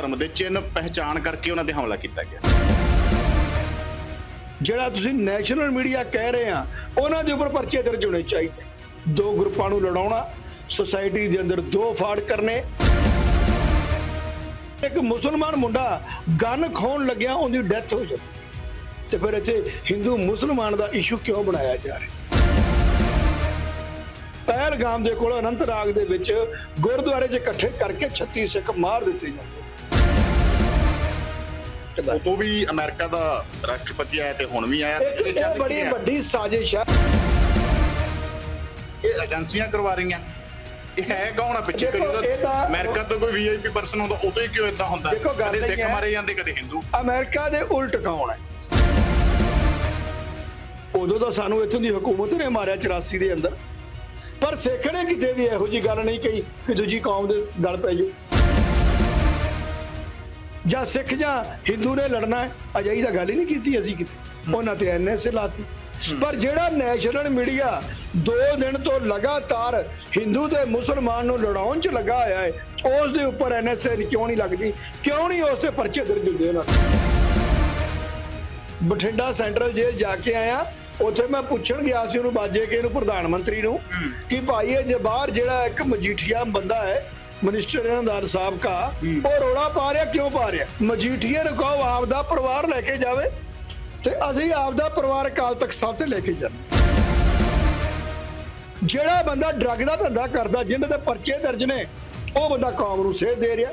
ਧਰਮ ਦੇ ਚਿੰਨ੍ਹ ਪਹਿਚਾਣ ਕਰਕੇ ਉਹਨਾਂ ਤੇ ਹਮਲਾ ਕੀਤਾ ਗਿਆ। ਜਿਹੜਾ ਤੁਸੀਂ ਨੈਸ਼ਨਲ ਮੀਡੀਆ ਕਹਿ ਰਹੇ ਆ, ਉਹਨਾਂ ਦੇ ਉੱਪਰ ਪਰਚੇ ਦਰਜ ਹੋਣੇ ਚਾਹੀਦੇ। ਦੋ ਗਰੁੱਪਾਂ ਨੂੰ ਲੜਾਉਣਾ ਸੋਸਾਇਟੀ ਦੇ ਅੰਦਰ ਦੋ ਫਾੜ ਕਰਨੇ। ਇੱਕ ਮੁਸਲਮਾਨ ਮੁੰਡਾ ਗਨ ਖੋਣ ਲੱਗਿਆ, ਉਹਦੀ ਡੈਥ ਹੋ ਜਾਂਦੀ ਤੇ ਫਿਰ ਇੱਥੇ ਹਿੰਦੂ ਮੁਸਲਮਾਨ ਦਾ ਇਸ਼ੂ ਕਿਉਂ ਬਣਾਇਆ ਜਾ ਰਿਹਾ? ਪਹਿਲਗਾਮ ਦੇ ਕੋਲ ਅਨੰਤਰਾਗ ਦੇ ਵਿੱਚ ਗੁਰਦੁਆਰੇ 'ਚ ਇਕੱਠੇ ਕਰਕੇ 36 ਸਿੱਖ ਮਾਰ ਦਿੱਤੇ ਜਾਂਦੇ ਨੇ ਉਦੋਂ ਵੀ ਅਮਰੀਕਾ ਦਾ ਰਾਸ਼ਟਰਪਤੀ ਆਇਆ ਤੇ ਹੁਣ ਵੀ ਆਇਆ ਇਹ ਬੜੀ? ਵੱਡੀ ਸਾਜ਼ਿਸ਼ ਹੈ ਇਹ ਏਜੰਸੀਆਂ ਕਰਵਾ ਰਹੀਆਂ। ਇਹ ਹੈ ਕੌਣ ਆ ਪਿੱਛੇ ਤਾਂ- ਅਮਰੀਕਾ ਤੋਂ ਕੋਈ ਵੀਆਈਪੀ ਪਰਸਨ ਹੁੰਦਾ ਉਦੋਂ ਹੀ ਕਿਉਂ ਇਦਾਂ ਹੁੰਦਾ? ਕਦੇ ਸਿੱਖ ਮਾਰੇ ਜਾਂਦੇ ਕਦੇ ਹਿੰਦੂ ਅਮਰੀਕਾ ਦੇ ਉਲਟ ਕੌਣ ਹੈ? ਉਦੋਂ ਤਾਂ ਸਾਨੂੰ ਇੱਥੋਂ ਦੀ ਹਕੂਮਤ ਨੇ ਮਾਰਿਆ 84 ਦੇ ਅੰਦਰ। ਪਰ ਸਿੱਖ ਨੇ ਕਿਤੇ ਵੀ ਇਹੋ ਜੀ ਗੱਲ ਨਹੀਂ ਕਹੀ ਕਿ ਦੂਜੀ ਕੌਮ ਦੇ ਗਲ ਪੈ ਜਾਓ ਜਾਂ ਸਿੱਖ ਜਾਂ ਹਿੰਦੂ ਨੇ ਲੜਨਾ ਹੈ ਅਜਾਈ ਤਾਂ ਗੱਲ ਹੀ ਨਹੀਂ ਕੀਤੀ ਅਸੀਂ ਕਿਤੇ। ਉਹਨਾਂ ਤੇ ਐਨਐਸਏ ਲਾਤੀ। ਪਰ ਜਿਹੜਾ ਨੈਸ਼ਨਲ ਮੀਡੀਆ ਦੋ ਦਿਨ ਤੋਂ ਲਗਾਤਾਰ ਹਿੰਦੂ ਤੇ ਮੁਸਲਮਾਨ ਨੂੰ ਲੜਾਉਣ 'ਚ ਲੱਗਾ ਹੋਇਆ ਹੈ ਉਸ ਦੇ ਉੱਪਰ ਐਨਐਸਏ ਕਿਉਂ ਨਹੀਂ ਲੱਗਦੀ? ਕਿਉਂ ਨਹੀਂ ਉਸ ਤੇ ਪਰਚੇ ਦਰਜ ਹੁੰਦੇ ਉਹਨਾਂ? ਬਠਿੰਡਾ ਸੈਂਟਰਲ ਜੇਲ੍ਹ ਜਾ ਕੇ ਆਇਆ ਉੱਥੇ ਮੈਂ ਪੁੱਛਣ ਗਿਆ ਸੀ ਉਹਨੂੰ ਬਾਜੇ ਕੇ ਨੂੰ ਪ੍ਰਧਾਨ ਮੰਤਰੀ ਨੂੰ ਕਿ ਭਾਈ ਇਹ ਜੇ ਬਾਹਰ ਜਿਹੜਾ ਇੱਕ ਮਜੀਠੀਆ ਬੰਦਾ ਹੈ ਮਿਨਿਸਟਰ ਇਹਨਾਂ ਦਾ ਸਾਬਕਾ ਉਹ ਰੋਲਾ ਪਾ ਰਿਹਾ ਕਿਉਂ ਪਾ ਰਿਹਾ? ਮਜੀਠੀਆ ਨੂੰ ਕਹੋ ਆਪਦਾ ਪਰਿਵਾਰ ਲੈ ਕੇ ਜਾਵੇ ਤੇ ਅਸੀਂ ਆਪਦਾ ਪਰਿਵਾਰ ਅਕਾਲ ਤਖਤ ਸਾਹਿਬ ਤੇ ਲੈ ਕੇ ਜਾਣਾ ਜਿਹੜਾ ਬੰਦਾ ਡਰੱਗ ਦਾ ਧੰਦਾ ਕਰਦਾ ਜਿਹਨਾਂ ਦੇ ਪਰਚੇ ਦਰਜ ਨੇ ਉਹ ਬੰਦਾ ਕੌਮ ਨੂੰ ਸੇਧ ਦੇ ਰਿਹਾ।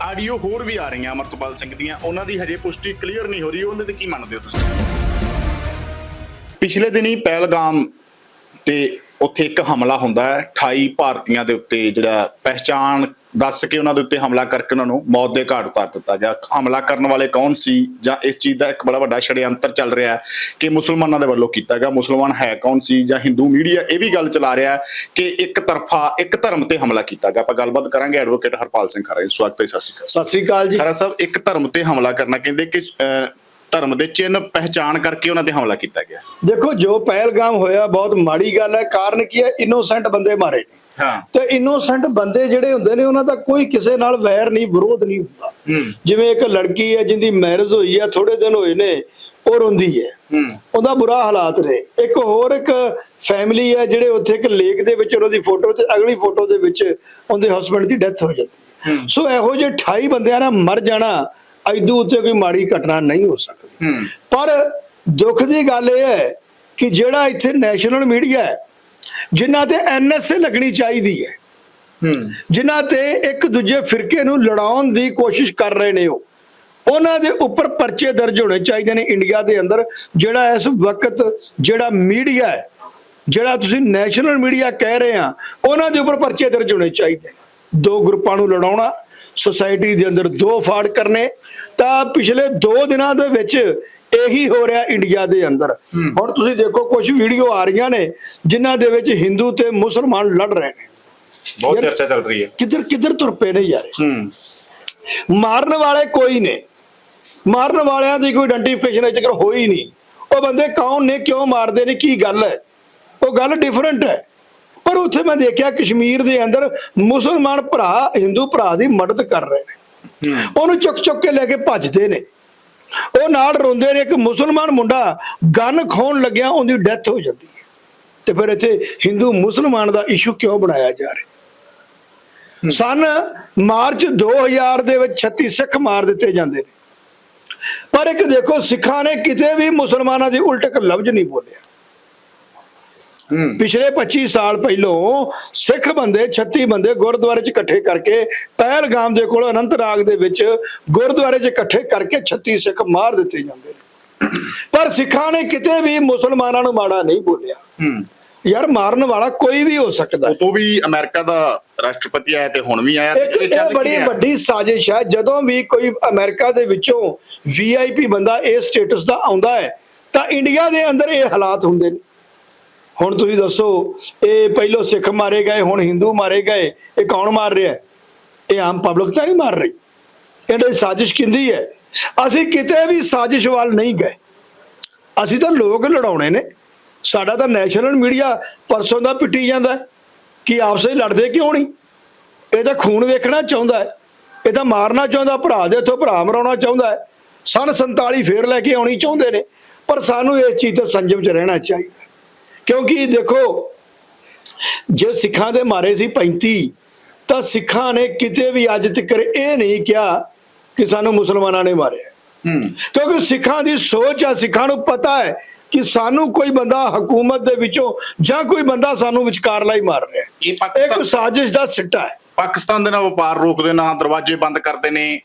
ਆਡੀਓ ਹੋਰ ਵੀ ਆ ਰਹੀਆਂ ਅਮਰਤਪਾਲ ਸਿੰਘ ਦੀਆਂ ਉਹਨਾਂ ਦੀ ਹਜੇ ਪੁਸ਼ਟੀ ਕਲੀਅਰ ਨਹੀਂ ਹੋ ਰਹੀ ਉਹਦੇ ਤੇ ਕੀ ਮੰਨਦੇ ਹੋ ਤੁਸੀਂ? ਪਿਛਲੇ ਦਿਨੀ ਪਹਿਲਗਾਮ ਤੇ ਉੱਥੇ ਇੱਕ ਹਮਲਾ ਹੁੰਦਾ ਹੈ। 28 ਭਾਰਤੀਆਂ ਦੇ ਉੱਤੇ ਜਿਹੜਾ ਪਹਿਚਾਣ ਦੱਸ ਕੇ ਉਹਨਾਂ ਦੇ ਉੱਤੇ ਹਮਲਾ ਕਰਕੇ ਉਹਨਾਂ ਨੂੰ ਮੌਤ ਦੇ ਘਾਟ ਉਤਾਰ ਦਿੱਤਾ ਗਿਆ। ਹਮਲਾ ਕਰਨ ਵਾਲੇ ਕੌਣ ਸੀ ਜਾਂ ਇਸ ਚੀਜ਼ ਦਾ ਇੱਕ ਬੜਾ ਵੱਡਾ ਛੜਯੰਤਰ ਚੱਲ ਰਿਹਾ ਹੈ ਕਿ ਮੁਸਲਮਾਨਾਂ ਦੇ ਵੱਲੋਂ ਕੀਤਾ ਗਿਆ। ਮੁਸਲਮਾਨ ਹੈ ਕੌਣ ਸੀ ਜਾਂ ਹਿੰਦੂ ਮੀਡੀਆ ਇਹ ਵੀ ਗੱਲ ਚਲਾ ਰਿਹਾ ਹੈ ਕਿ ਇੱਕ ਤਰਫਾ ਇੱਕ ਧਰਮ ਤੇ ਹਮਲਾ ਕੀਤਾ ਗਿਆ। ਆਪਾਂ ਗੱਲਬਾਤ ਕਰਾਂਗੇ ਐਡਵੋਕੇਟ ਹਰਪਾਲ ਸਿੰਘ ਖਰੇ। ਸਵਾਗਤ ਹੈ ਸਤਿ ਸ਼੍ਰੀ ਅਕਾਲ। ਸਤਿ ਸ੍ਰੀ ਅਕਾਲ ਜੀ। ਖਰਾ ਸਾਹਿਬ ਇੱਕ ਧਰਮ ਤੇ ਹਮਲਾ ਕਰਨਾ ਕਹਿੰਦੇ ਕਿ ਧਰਮ ਦੇ ਚਿੰਨ੍ਹ ਪਹਿਚਾਣ ਕਰਕੇ ਉਹਨਾਂ ਤੇ ਹਮਲਾ ਕੀਤਾ ਗਿਆ। ਦੇਖੋ ਜੋ ਪਹਿਲਗਾਮ ਹੋਇਆ ਬਹੁਤ ਮਾੜੀ ਗੱਲ ਹੈ। ਕਾਰਨ ਕੀ ਹੈ? ਇਨੋਸੈਂਟ ਬੰਦੇ ਮਾਰੇ ਨੇ। ਹਾਂ। ਤੇ ਇਨੋਸੈਂਟ ਬੰਦੇ ਜਿਹੜੇ ਹੁੰਦੇ ਨੇ ਉਹਨਾਂ ਦਾ ਕੋਈ ਕਿਸੇ ਨਾਲ ਵੈਰ ਨਹੀਂ ਵਿਰੋਧ ਨਹੀਂ ਹੁੰਦਾ। ਜਿਵੇਂ ਇੱਕ ਲੜਕੀ ਹੈ ਜਿੰਦੀ ਮੈਰਿਜ ਹੋਈ ਹੈ ਥੋੜੇ ਦਿਨ ਹੋਏ ਨੇ ਉਹ ਰੋਂਦੀ ਹੈ। ਹੂੰ। ਉਹਦਾ ਬੁਰਾ ਹਾਲਾਤ ਨੇ। ਇੱਕ ਹੋਰ ਇੱਕ ਫੈਮਿਲੀ ਹੈ ਜਿਹੜੇ ਉੱਥੇ ਇੱਕ ਲੇਕ ਦੇ ਵਿੱਚ ਉਹਨਾਂ ਦੀ ਫੋਟੋ ਤੇ ਅਗਲੀ ਫੋਟੋ ਦੇ ਵਿੱਚ ਉਹਦੇ ਹਸਬੰਡ ਦੀ ਡੈਥ ਹੋ ਜਾਂਦੀ ਹੈ। ਸੋ ਇਹੋ ਜਿਹੇ 28 ਬੰਦਿਆਂ ਨਾਲ ਮਰ ਜਾਣਾ ਐਦੂ ਉੱਤੇ ਕੋਈ ਮਾੜੀ ਘਟਨਾ ਨਹੀਂ ਹੋ ਸਕਦੀ। ਪਰ ਦੁੱਖ ਦੀ ਗੱਲ ਇਹ ਹੈ ਕਿ ਜਿਹੜਾ ਇੱਥੇ ਨੈਸ਼ਨਲ ਮੀਡੀਆ ਹੈ ਜਿਨ੍ਹਾਂ ਤੇ ਐਨਐਸਏ ਲੱਗਣੀ ਚਾਹੀਦੀ ਹੈ ਜਿਨ੍ਹਾਂ ਤੇ ਇੱਕ ਦੂਜੇ ਫਿਰਕੇ ਨੂੰ ਲੜਾਉਣ ਦੀ ਕੋਸ਼ਿਸ਼ ਕਰ ਰਹੇ ਨੇ ਉਹ ਉਹਨਾਂ ਦੇ ਉੱਪਰ ਪਰਚੇ ਦਰਜ ਹੋਣੇ ਚਾਹੀਦੇ ਨੇ ਇੰਡੀਆ ਦੇ ਅੰਦਰ ਜਿਹੜਾ ਇਸ ਵਕਤ ਜਿਹੜਾ ਮੀਡੀਆ ਹੈ ਜਿਹੜਾ ਤੁਸੀਂ ਨੈਸ਼ਨਲ ਮੀਡੀਆ ਕਹਿ ਰਹੇ ਆ ਉਹਨਾਂ ਦੇ ਉੱਪਰ ਪਰਚੇ ਦਰਜ ਹੋਣੇ ਚਾਹੀਦੇ। ਦੋ ਗਰੁੱਪਾਂ ਨੂੰ ਲੜਾਉਣਾ ਸੋਸਾਇਟੀ ਦੇ ਅੰਦਰ ਦੋ ਫਾੜ ਕਰਨੇ ਤਾਂ ਪਿਛਲੇ 2 ਦਿਨਾਂ ਦੇ ਵਿੱਚ ਇਹੀ ਹੋ ਰਿਹਾ ਇੰਡੀਆ ਦੇ ਅੰਦਰ। ਹੁਣ ਤੁਸੀਂ ਦੇਖੋ ਕੁਝ ਵੀਡੀਓ ਆ ਰਹੀਆਂ ਨੇ ਜਿਨ੍ਹਾਂ ਦੇ ਵਿੱਚ ਹਿੰਦੂ ਤੇ ਮੁਸਲਮਾਨ ਲੜ ਰਹੇ ਨੇ। ਬਹੁਤ ਚਰਚਾ ਚੱਲ ਰਹੀ ਹੈ। ਕਿੱਧਰ ਕਿੱਧਰ ਤੁਰ ਪਏ ਨੇ ਯਾਰ ਮਾਰਨ ਵਾਲੇ ਕੋਈ ਨੇ। ਮਾਰਨ ਵਾਲਿਆਂ ਦੀ ਕੋਈ ਆਇਡੈਂਟੀਫਿਕੇਸ਼ਨ ਅਜੇ ਤੱਕ ਹੋਈ ਨਹੀਂ। ਉਹ ਬੰਦੇ ਕੌਣ ਨੇ ਕਿਉਂ ਮਾਰਦੇ ਨੇ ਕੀ ਗੱਲ ਹੈ? ਉਹ ਗੱਲ ਡਿਫਰੈਂਟ ਹੈ। ਪਰ ਉੱਥੇ ਮੈਂ ਦੇਖਿਆ ਕਸ਼ਮੀਰ ਦੇ ਅੰਦਰ ਮੁਸਲਮਾਨ ਭਰਾ ਹਿੰਦੂ ਭਰਾ ਦੀ ਮਦਦ ਕਰ ਰਹੇ ਨੇ। ਉਹਨੂੰ ਚੁੱਕ ਚੁੱਕ ਕੇ ਲੈ ਕੇ ਭੱਜਦੇ ਨੇ। ਉਹ ਨਾਲ ਰੋਂਦੇ ਨੇ ਇੱਕ ਮੁਸਲਮਾਨ ਮੁੰਡਾ ਗਨ ਖੋਣ ਲੱਗਿਆ ਉਹਦੀ ਡੈਥ ਹੋ ਜਾਂਦੀ ਹੈ। ਤੇ ਫਿਰ ਇੱਥੇ ਹਿੰਦੂ ਮੁਸਲਮਾਨ ਦਾ ਇਸ਼ੂ ਕਿਉਂ ਬਣਾਇਆ ਜਾ ਰਿਹਾ? ਸਨ ਮਾਰਚ 2000 ਦੇ ਵਿੱਚ 36 ਸਿੱਖ ਮਾਰ ਦਿੱਤੇ ਜਾਂਦੇ ਨੇ। ਪਰ ਇੱਕ ਦੇਖੋ ਸਿੱਖਾਂ ਨੇ ਕਿਤੇ ਵੀ ਮੁਸਲਮਾਨਾਂ ਦੀ ਉਲਟ ਇੱਕ ਲਫ਼ਜ਼ ਨਹੀਂ ਬੋਲਿਆ। ਪਿਛਲੇ 25 ਸਾਲ ਪਹਿਲੋਂ ਸਿੱਖ ਬੰਦੇ 36 ਬੰਦੇ ਗੁਰਦੁਆਰੇ 'ਚ ਇਕੱਠੇ ਕਰਕੇ ਪਹਿਲਗਾਮ ਦੇ ਕੋਲ ਅਨੰਤਨਾਗ ਦੇ ਵਿੱਚ ਗੁਰਦੁਆਰੇ 'ਚ ਇਕੱਠੇ ਕਰਕੇ 36 ਸਿੱਖ ਮਾਰ ਦਿੱਤੇ ਜਾਂਦੇ ਨੇ। ਪਰ ਸਿੱਖਾਂ ਨੇ ਕਿਤੇ ਵੀ ਮੁਸਲਮਾਨਾਂ ਨੂੰ ਮਾੜਾ ਨਹੀਂ ਬੋਲਿਆ। ਯਾਰ ਮਾਰਨ ਵਾਲਾ ਕੋਈ ਵੀ ਹੋ ਸਕਦਾ। ਹੈ ਉਦੋਂ ਵੀ ਅਮਰੀਕਾ ਦਾ ਰਾਸ਼ਟਰਪਤੀ ਆਇਆ ਤੇ ਹੁਣ ਵੀ ਆਇਆ। ਤੇ ਇਹ ਬੜੀ? ਵੱਡੀ ਸਾਜ਼ਿਸ਼ ਹੈ ਜਦੋਂ ਵੀ ਕੋਈ ਅਮਰੀਕਾ ਦੇ ਵਿੱਚੋਂ ਵੀਆਈਪੀ ਬੰਦਾ ਇਹ ਸਟੇਟਸ ਦਾ ਆਉਂਦਾ ਹੈ ਤਾਂ ਇੰਡੀਆ ਦੇ ਅੰਦਰ ਇਹ ਹਾਲਾਤ ਹੁੰਦੇ ਨੇ। ਹੁਣ ਤੁਸੀਂ ਦੱਸੋ, ਇਹ ਪਹਿਲੋਂ ਸਿੱਖ ਮਾਰੇ ਗਏ, ਹੁਣ ਹਿੰਦੂ ਮਾਰੇ ਗਏ, ਇਹ ਕੌਣ ਮਾਰ ਰਿਹਾ ਇਹ ਆਮ ਪਬਲਿਕ ਤਾਂ ਨਹੀਂ ਮਾਰ ਰਹੀ। ਇਹਨਾਂ ਦੀ ਸਾਜ਼ਿਸ਼ ਕਿੰਦੀ ਹੈ? ਅਸੀਂ ਕਿਤੇ ਵੀ ਸਾਜ਼ਿਸ਼ ਵੱਲ ਨਹੀਂ ਗਏ। ਅਸੀਂ ਤਾਂ ਲੋਕ ਲੜਾਉਣੇ ਨੇ। ਸਾਡਾ ਤਾਂ ਨੈਸ਼ਨਲ ਮੀਡੀਆ ਪਰਸੋਂ ਦਾ ਪਿੱਟੀ ਜਾਂਦਾ ਕਿ ਆਪਸੇ ਲੜਦੇ ਕਿਉਂ ਨਹੀਂ? ਇਹ ਤਾਂ ਖੂਨ ਵੇਖਣਾ ਚਾਹੁੰਦਾ ਹੈ। ਇਹ ਤਾਂ ਮਾਰਨਾ ਚਾਹੁੰਦਾ, ਭਰਾ ਦੇ ਇੱਥੋਂ ਭਰਾ ਮਰਾਉਣਾ ਚਾਹੁੰਦਾ ਹੈ। ਸਨ 47 ਫੇਰ ਲੈ ਕੇ ਆਉਣੀ ਚਾਹੁੰਦੇ ਨੇ। ਪਰ ਸਾਨੂੰ ਇਸ ਚੀਜ਼ ਤੇ ਸੰਜਮ 'ਚ ਰਹਿਣਾ ਚਾਹੀਦਾ ਕਿਉਂਕਿ ਦੇਖੋ ਜੇ ਸਿੱਖਾਂ ਦੇ ਮਾਰੇ ਸੀ 35 ਤਾਂ ਸਿੱਖਾਂ ਨੇ ਕਿਤੇ ਵੀ ਅੱਜ ਤੱਕ ਇਹ ਨਹੀਂ ਕਿਹਾ ਕਿ ਸਾਨੂੰ ਮੁਸਲਮਾਨਾਂ ਨੇ ਮਾਰਿਆ। ਕਿਉਂਕਿ ਸਿੱਖਾਂ ਦੀ ਸੋਚ ਆ ਸਿੱਖਾਂ ਨੂੰ ਪਤਾ ਹੈ ਕਿ ਸਾਨੂੰ ਕੋਈ ਬੰਦਾ ਹਕੂਮਤ ਦੇ ਵਿੱਚੋਂ ਜਾਂ ਕੋਈ ਬੰਦਾ ਸਾਨੂੰ ਵਿਚਕਾਰਲਾ ਹੀ ਮਾਰ ਰਿਹਾ ਹੈ। ਇਹ ਕੋਈ ਸਾਜ਼ਿਸ਼ ਦਾ ਸਿੱਟਾ ਹੈ। ਪਾਕਿਸਤਾਨ ਦੇ ਨਾਲ ਵਪਾਰ ਰੋਕਦੇ ਨਾ ਦਰਵਾਜ਼ੇ ਬੰਦ ਕਰਦੇ ਨੇ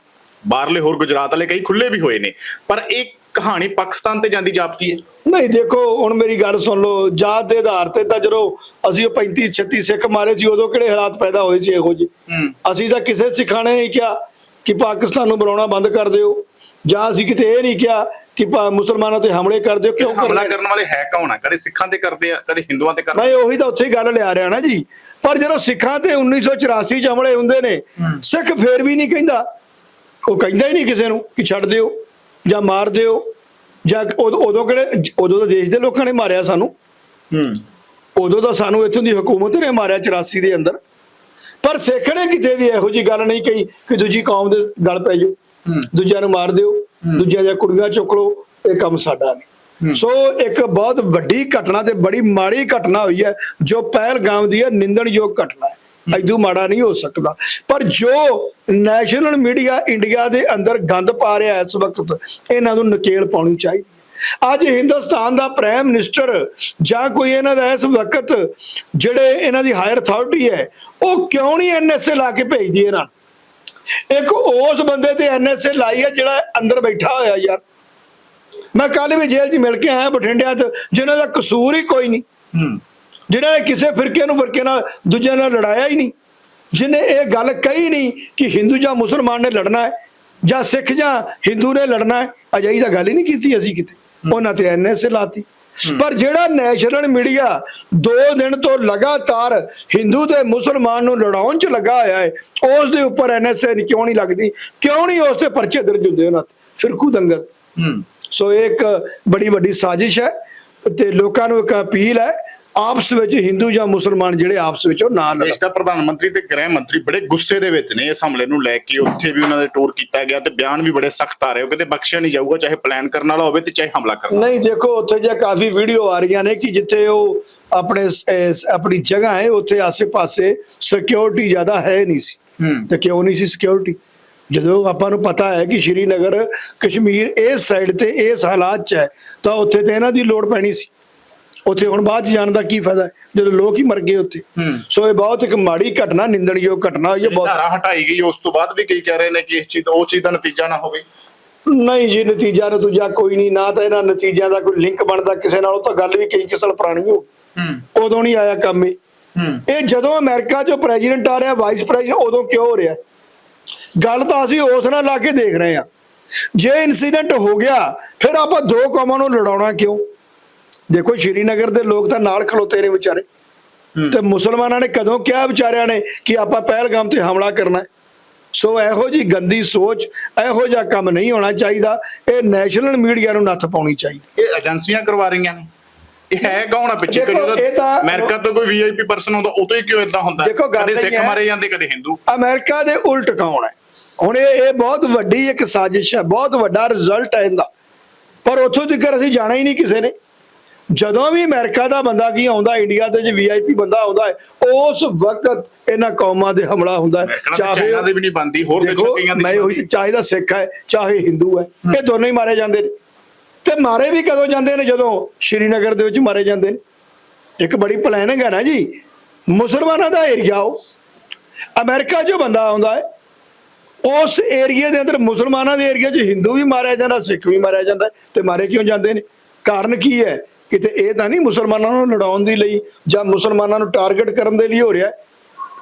ਬਾਹਰਲੇ ਹੋਰ ਗੁਜਰਾਤ ਵਾਲੇ ਕਈ ਖੁੱਲੇ ਵੀ ਹੋਏ ਨੇ। ਪਰ ਇਹ ਕਹਾਣੀ ਪਾਕਿਸਤਾਨ ਤੇ ਜਾਂਦੀ ਜਾਪਦੀ ਹੈ। ਨਹੀਂ ਦੇਖੋ ਹੁਣ ਮੇਰੀ ਗੱਲ ਸੁਣ ਲਓ ਜਾਤ ਦੇ ਆਧਾਰ ਤੇ ਤਾਂ ਜਦੋਂ ਅਸੀਂ ਉਹ 35 36 ਸਿੱਖ ਮਾਰੇ ਸੀ ਉਦੋਂ ਕਿਹੜੇ ਹਾਲਾਤ ਪੈਦਾ ਹੋਏ ਸੀ ਇਹੋ ਜਿਹੇ? ਅਸੀਂ ਤਾਂ ਕਿਸੇ ਸਿੱਖਾਂ ਨੇ ਨਹੀਂ ਕਿਹਾ ਕਿ ਪਾਕਿਸਤਾਨ ਨੂੰ ਬੁਲਾਉਣਾ ਬੰਦ ਕਰ ਦਿਓ ਜਾਂ ਅਸੀਂ ਕਿਤੇ ਇਹ ਨਹੀਂ ਕਿਹਾ ਕਿ ਪਾ- ਮੁਸਲਮਾਨਾਂ ਤੇ ਹਮਲੇ ਕਰ ਦਿਓ ਕਿਉਂ ਹਮਲਾ ਕਰਨ ਵਾਲੇ ਹੈ ਕੌਣ ਆ? ਕਦੇ ਸਿੱਖਾਂ ਤੇ ਕਰਦੇ ਆ ਕਦੇ ਹਿੰਦੂਆਂ ਤੇ ਕਰਦੇ ਮੈਂ ਉਹੀ ਤਾਂ ਉੱਥੇ ਹੀ ਗੱਲ ਲਿਆ ਰਿਹਾ ਨਾ ਜੀ। ਪਰ ਜਦੋਂ ਸਿੱਖਾਂ ਤੇ 1984 ਚ ਹਮਲੇ ਹੁੰਦੇ ਨੇ ਸਿੱਖ ਫੇਰ ਵੀ ਨਹੀਂ ਕਹਿੰਦਾ। ਉਹ ਕਹਿੰਦਾ ਹੀ ਨਹੀਂ ਕਿਸੇ ਨੂੰ ਕਿ ਛੱਡ ਦਿਓ। ਜਾਂ ਮਾਰ ਦਿਓ ਜਾਂ ਉਦ- ਕਿਹੜੇ ਉਦੋਂ ਤਾਂ ਦੇਸ਼ ਦੇ ਲੋਕਾਂ ਨੇ ਮਾਰਿਆ ਸਾਨੂੰ। ਹੂੰ। ਉਦੋਂ ਤਾਂ ਸਾਨੂੰ ਇੱਥੋਂ ਦੀ ਹਕੂਮਤ ਨੇ ਮਾਰਿਆ 84 ਦੇ ਅੰਦਰ। ਪਰ ਸਿੱਖ ਨੇ ਕਿਤੇ ਵੀ ਇਹੋ ਜੀ ਗੱਲ ਨਹੀਂ ਕਹੀ ਕਿ ਦੂਜੀ ਕੌਮ ਦੇ ਗਲ ਪੈ ਜਾਓ। ਦੂਜਿਆਂ ਨੂੰ ਮਾਰ ਦਿਓ ਦੂਜਿਆਂ ਦੀਆਂ ਕੁੜੀਆਂ ਚੁੱਕ ਲਓ ਇਹ ਕੰਮ ਸਾਡਾ ਨਹੀਂ। ਸੋ ਇੱਕ ਬਹੁਤ ਵੱਡੀ ਘਟਨਾ ਤੇ ਬੜੀ ਮਾੜੀ ਘਟਨਾ ਹੋਈ ਹੈ ਜੋ ਪਹਿਲਗਾਮ ਦੀ ਹੈ ਨਿੰਦਣਯੋਗ ਘਟਨਾ ਹੈ। ਐਦੂ ਮਾੜਾ ਨਹੀਂ ਹੋ ਸਕਦਾ। ਪਰ ਜੋ ਨੈਸ਼ਨਲ ਮੀਡੀਆ ਇੰਡੀਆ ਦੇ ਅੰਦਰ ਗੰਦ ਪਾ ਰਿਹਾ ਇਸ ਵਕਤ, ਇਹਨਾਂ ਨੂੰ ਨਕੇਲ ਪਾਉਣੀ ਚਾਹੀਦੀ ਹੈ। ਅੱਜ ਹਿੰਦੁਸਤਾਨ ਦਾ ਪ੍ਰਾਈਮ ਮਿਨਿਸਟਰ ਜਾਂ ਕੋਈ ਇਹਨਾਂ ਦਾ ਇਸ ਵਕਤ ਜਿਹੜੇ ਇਹਨਾਂ ਦੀ ਹਾਇਰ ਅਥਾਰਟੀ ਹੈ, ਉਹ ਕਿਉਂ ਨਹੀਂ ਐਨਐਸਏ ਲਾ ਕੇ ਭੇਜਦੀ ਇਹਨਾਂ ਨੂੰ? ਇੱਕ ਉਸ ਬੰਦੇ ਤੇ ਐਨਐਸਏ ਲਾਈ ਹੈ ਜਿਹੜਾ ਅੰਦਰ ਬੈਠਾ ਹੋਇਆ ਯਾਰ। ਮੈਂ ਕੱਲ ਵੀ ਜੇਲ੍ਹ 'ਚ ਮਿਲ ਕੇ ਆਇਆ ਬਠਿੰਡਿਆਂ 'ਚ, ਜਿਨ੍ਹਾਂ ਦਾ ਕਸੂਰ ਹੀ ਕੋਈ ਨਹੀਂ। ਹੂੰ। ਜਿਨ੍ਹਾਂ ਨੇ ਕਿਸੇ ਫਿਰਕੇ ਨੂੰ ਫਿਰਕੇ ਨਾਲ ਦੂਜਿਆਂ ਨਾਲ ਲੜਾਇਆ ਹੀ ਨਹੀਂ। ਜਿਨੇ ਇਹ ਗੱਲ ਕਹੀ ਨਹੀਂ ਕਿ ਹਿੰਦੂ ਜਾਂ ਮੁਸਲਮਾਨ ਨੇ ਲੜਨਾ ਹੈ ਜਾਂ ਸਿੱਖ ਜਾਂ ਹਿੰਦੂ ਨੇ ਲੜਨਾ ਹੈ ਅਜਾਈ ਤਾਂ ਗੱਲ ਹੀ ਨਹੀਂ ਕੀਤੀ ਅਸੀਂ ਕਿਤੇ। ਉਹਨਾਂ ਤੇ ਐਨਐਸਏ ਲਾਤੀ। ਪਰ ਜਿਹੜਾ ਨੈਸ਼ਨਲ ਮੀਡੀਆ ਦੋ ਦਿਨ ਤੋਂ ਲਗਾਤਾਰ ਹਿੰਦੂ ਤੇ ਮੁਸਲਮਾਨ ਨੂੰ ਲੜਾਉਣ 'ਚ ਲੱਗਾ ਹੋਇਆ ਹੈ ਉਸ ਦੇ ਉੱਪਰ ਐਨਐਸਏ ਕਿਉਂ ਨਹੀਂ ਲੱਗਦੀ? ਕਿਉਂ ਨਹੀਂ ਉਸ ਤੇ ਪਰਚੇ ਦਰਜ ਹੁੰਦੇ ਉਹਨਾਂ ਤੇ? ਫਿਰਕੂ ਦੰਗਲ ਹੂੰ। ਸੋ ਇਹ ਇੱਕ ਬੜੀ ਵੱਡੀ ਸਾਜ਼ਿਸ਼ ਹੈ ਤੇ ਲੋਕਾਂ ਨੂੰ ਇੱਕ ਅਪੀਲ ਹੈ ਆਪਸ ਵਿੱਚ ਹਿੰਦੂ ਜਾਂ ਮੁਸਲਮਾਨ ਜਿਹੜੇ ਆਪਸ ਵਿੱਚ ਉਹ ਨਾ ਲੜਨ ਦੇਸ਼ ਦਾ ਪ੍ਰਧਾਨ ਮੰਤਰੀ ਤੇ ਗ੍ਰਹਿ ਮੰਤਰੀ ਬੜੇ ਗੁੱਸੇ ਦੇ ਵਿੱਚ ਨੇ ਇਸ ਹਮਲੇ ਨੂੰ ਲੈ ਕੇ। ਉੱਥੇ ਵੀ ਉਹਨਾਂ ਦੇ ਟੂਰ ਕੀਤਾ ਗਿਆ ਤੇ ਬਿਆਨ ਵੀ ਬੜੇ ਸਖਤ ਆ ਰਹੇ ਉਹ ਕਹਿੰਦੇ ਬਖਸ਼ਿਆ ਨਹੀਂ ਜਾਊਗਾ ਚਾਹੇ ਪਲਾਨ ਕਰਨ ਵਾਲਾ ਹੋਵੇ ਤੇ ਚਾਹੇ ਹਮਲਾ ਕਰਨ ਵਾਲਾ ਨਹੀਂ ਦੇਖੋ ਉੱਥੇ ਜੇ ਕਾਫੀ ਵੀਡੀਓ ਆ ਰਹੀਆਂ ਨੇ ਕਿ ਜਿੱਥੇ ਉਹ ਆਪਣੇ ਆਪਣੀ ਜਗ੍ਹਾ ਹੈ ਉੱਥੇ ਆਸੇ-ਪਾਸੇ ਸਿਕਿਉਰਿਟੀ ਜ਼ਿਆਦਾ ਹੈ ਨਹੀਂ ਸੀ। ਹੂੰ। ਤੇ ਕਿਉਂ ਨਹੀਂ ਸੀ ਸਿਕਿਉਰਿਟੀ ਜਦੋਂ ਆਪਾਂ ਨੂੰ ਪਤਾ ਹੈ ਕਿ ਸ਼੍ਰੀਨਗਰ ਕਸ਼ਮੀਰ ਇਸ ਸਾਈਡ ਤੇ ਇਸ ਹਾਲਾਤ 'ਚ ਹੈ ਤਾਂ ਉੱਥੇ ਤੇ ਇਹਨਾਂ ਦੀ ਲੋੜ ਪੈਣੀ ਸੀ। ਉੱਥੇ ਹੁਣ ਬਾਅਦ 'ਚ ਜਾਣ ਦਾ ਕੀ ਫਾਇਦਾ? ਹੈ, ਜਦੋਂ ਲੋਕ ਹੀ ਮਰ ਗਏ ਉੱਥੇ। ਸੋ ਇਹ ਬਹੁਤ ਇੱਕ ਮਾੜੀ ਘਟਨਾ ਨਿੰਦਣਯੋਗ ਘਟਨਾ ਹੋਈ ਹੈ ਬਹੁਤ ਧਾਰਾ ਹਟਾਈ ਗਈ ਉਸ ਤੋਂ ਬਾਅਦ ਵੀ ਕਈ ਕਹਿ ਰਹੇ ਨੇ ਕਿ ਇਸ ਚੀਜ਼ ਉਹ ਚੀਜ਼ ਦਾ ਨਤੀਜਾ ਨਾ ਹੋਵੇ। ਨਹੀਂ ਜੀ ਨਤੀਜਾ ਨਤੂਜਾ ਕੋਈ ਨਹੀਂ। ਨਾ ਤਾਂ ਇਹਨਾਂ ਨਤੀਜਿਆਂ ਦਾ ਕੋਈ ਲਿੰਕ ਬਣਦਾ ਕਿਸੇ ਨਾਲ ਉਹ ਤਾਂ ਗੱਲ ਵੀ ਕਈ ਕਿਸਲ ਪੁਰਾਣੀ ਹੋ। ਹੂੰ। ਉਦੋਂ ਨਹੀਂ ਆਇਆ ਕੰਮ ਇਹ। ਹੂੰ। ਇਹ ਜਦੋਂ ਅਮਰੀਕਾ 'ਚੋਂ ਪ੍ਰੈਜ਼ੀਡੈਂਟ ਆ ਰਿਹਾ ਵਾਈਸ ਪ੍ਰੈਜ਼ੀਡੈਂਟ ਉਦੋਂ ਕਿਉਂ ਹੋ ਰਿਹਾ? ਗੱਲ ਤਾਂ ਅਸੀਂ ਉਸ ਨਾਲ ਲਾ ਕੇ ਦੇਖ ਰਹੇ ਹਾਂ। ਜੇ ਇਨਸੀਡੈਂਟ ਹੋ ਗਿਆ ਫਿਰ ਆਪਾਂ ਦੋ ਕੌਮਾਂ ਨੂੰ ਲੜਾਉਣਾ ਕਿਉਂ? ਦੇਖੋ ਸ਼੍ਰੀਨਗਰ ਦੇ ਲੋਕ ਤਾਂ ਨਾਲ ਖਲੋਤੇ ਨੇ ਵਿਚਾਰੇ। ਤੇ ਮੁਸਲਮਾਨਾਂ ਨੇ ਕਦੋਂ ਕਿਹਾ ਵਿਚਾਰਿਆਂ ਨੇ ਕਿ ਆਪਾਂ ਪਹਿਲਗਾਮ ਤੇ ਹਮਲਾ ਕਰਨਾ ਹੈ? ਸੋ ਇਹੋ ਜੀ ਗੰਦੀ ਸੋਚ ਇਹੋ ਜਿਹਾ ਕੰਮ ਨਹੀਂ ਹੋਣਾ ਚਾਹੀਦਾ। ਇਹ ਨੈਸ਼ਨਲ ਮੀਡੀਆ ਨੂੰ ਨੱਥ ਪਾਉਣੀ ਚਾਹੀਦੀ। ਇਹ ਏਜੰਸੀਆਂ ਕਰਵਾ ਰਹੀਆਂ ਨੇ। ਇਹ ਹੈ ਕੌਣ ਆ ਪਿੱਛੇ? ਤਾਂ- ਅਮਰੀਕਾ ਤੋਂ ਕੋਈ ਵੀਆਈਪੀ ਪਰਸਨ ਹੁੰਦਾ ਉਹ ਤੋਂ ਹੀ ਕਿਉਂ ਇਦਾਂ ਹੁੰਦਾ? ਕਦੇ ਸਿੱਖ ਮਾਰੇ ਜਾਂਦੇ ਕਦੇ ਹਿੰਦੂ ਅਮਰੀਕਾ ਦੇ ਉਲਟ ਕੌਣ ਹੈ? ਹੁਣ ਇਹ ਇਹ ਬਹੁਤ ਵੱਡੀ ਇੱਕ ਸਾਜ਼ਿਸ਼ ਹੈ ਬਹੁਤ ਵੱਡਾ ਰਿਜ਼ਲਟ ਹੈ ਇਹਦਾ। ਪਰ ਉੱਥੋਂ ਤੱਕ ਅਸੀਂ ਜਾਣਾ ਹੀ ਨਹੀਂ ਕਿਸੇ ਨੇ। ਜਦੋਂ ਵੀ ਅਮਰੀਕਾ ਦਾ ਬੰਦਾ ਕੀ ਆਉਂਦਾ ਇੰਡੀਆ ਦੇ ਜੇ ਵੀਆਈਪੀ ਬੰਦਾ ਆਉਂਦਾ ਹੈ ਉਸ ਵਕਤ ਇਹਨਾਂ ਕੌਮਾਂ ਦੇ ਹਮਲਾ ਹੁੰਦਾ ਹੈ। ਚਾਹੇ ਦੇ ਵੀ ਨਹੀਂ ਬੰਦੀ ਹੋਰ ਦੇਖੋ ਮੈਂ ਉਹੀ। ਚਾਹੇ ਦਾ ਸਿੱਖ ਹੈ ਚਾਹੇ ਹਿੰਦੂ ਹੈ ਇਹ ਦੋਨੋਂ ਹੀ ਮਾਰੇ ਜਾਂਦੇ ਨੇ। ਤੇ ਮਾਰੇ ਵੀ ਕਦੋਂ ਜਾਂਦੇ ਨੇ? ਜਦੋਂ ਸ਼੍ਰੀਨਗਰ ਦੇ ਵਿੱਚ ਮਾਰੇ ਜਾਂਦੇ ਨੇ। ਇੱਕ ਬੜੀ ਪਲੈਨਿੰਗ ਹੈ ਨਾ ਜੀ। ਮੁਸਲਮਾਨਾਂ ਦਾ ਏਰੀਆ ਉਹ। ਅਮਰੀਕਾ 'ਚੋਂ ਬੰਦਾ ਆਉਂਦਾ ਹੈ। ਉਸ ਏਰੀਆ ਦੇ ਅੰਦਰ ਮੁਸਲਮਾਨਾਂ ਦੇ ਏਰੀਆ 'ਚ ਹਿੰਦੂ ਵੀ ਮਾਰਿਆ ਜਾਂਦਾ ਸਿੱਖ ਵੀ ਮਾਰਿਆ ਜਾਂਦਾ। ਤੇ ਮਾਰੇ ਕਿਉਂ ਜਾਂਦੇ ਨੇ? ਕਾਰਨ ਕੀ ਹੈ? ਕਿਤੇ ਇਹ ਤਾਂ ਨਹੀਂ ਮੁਸਲਮਾਨਾਂ ਨੂੰ ਲੜਾਉਣ ਦੇ ਲਈ ਜਾਂ ਮੁਸਲਮਾਨਾਂ ਨੂੰ ਟਾਰਗੇਟ ਕਰਨ ਦੇ ਲਈ ਹੋ ਰਿਹਾ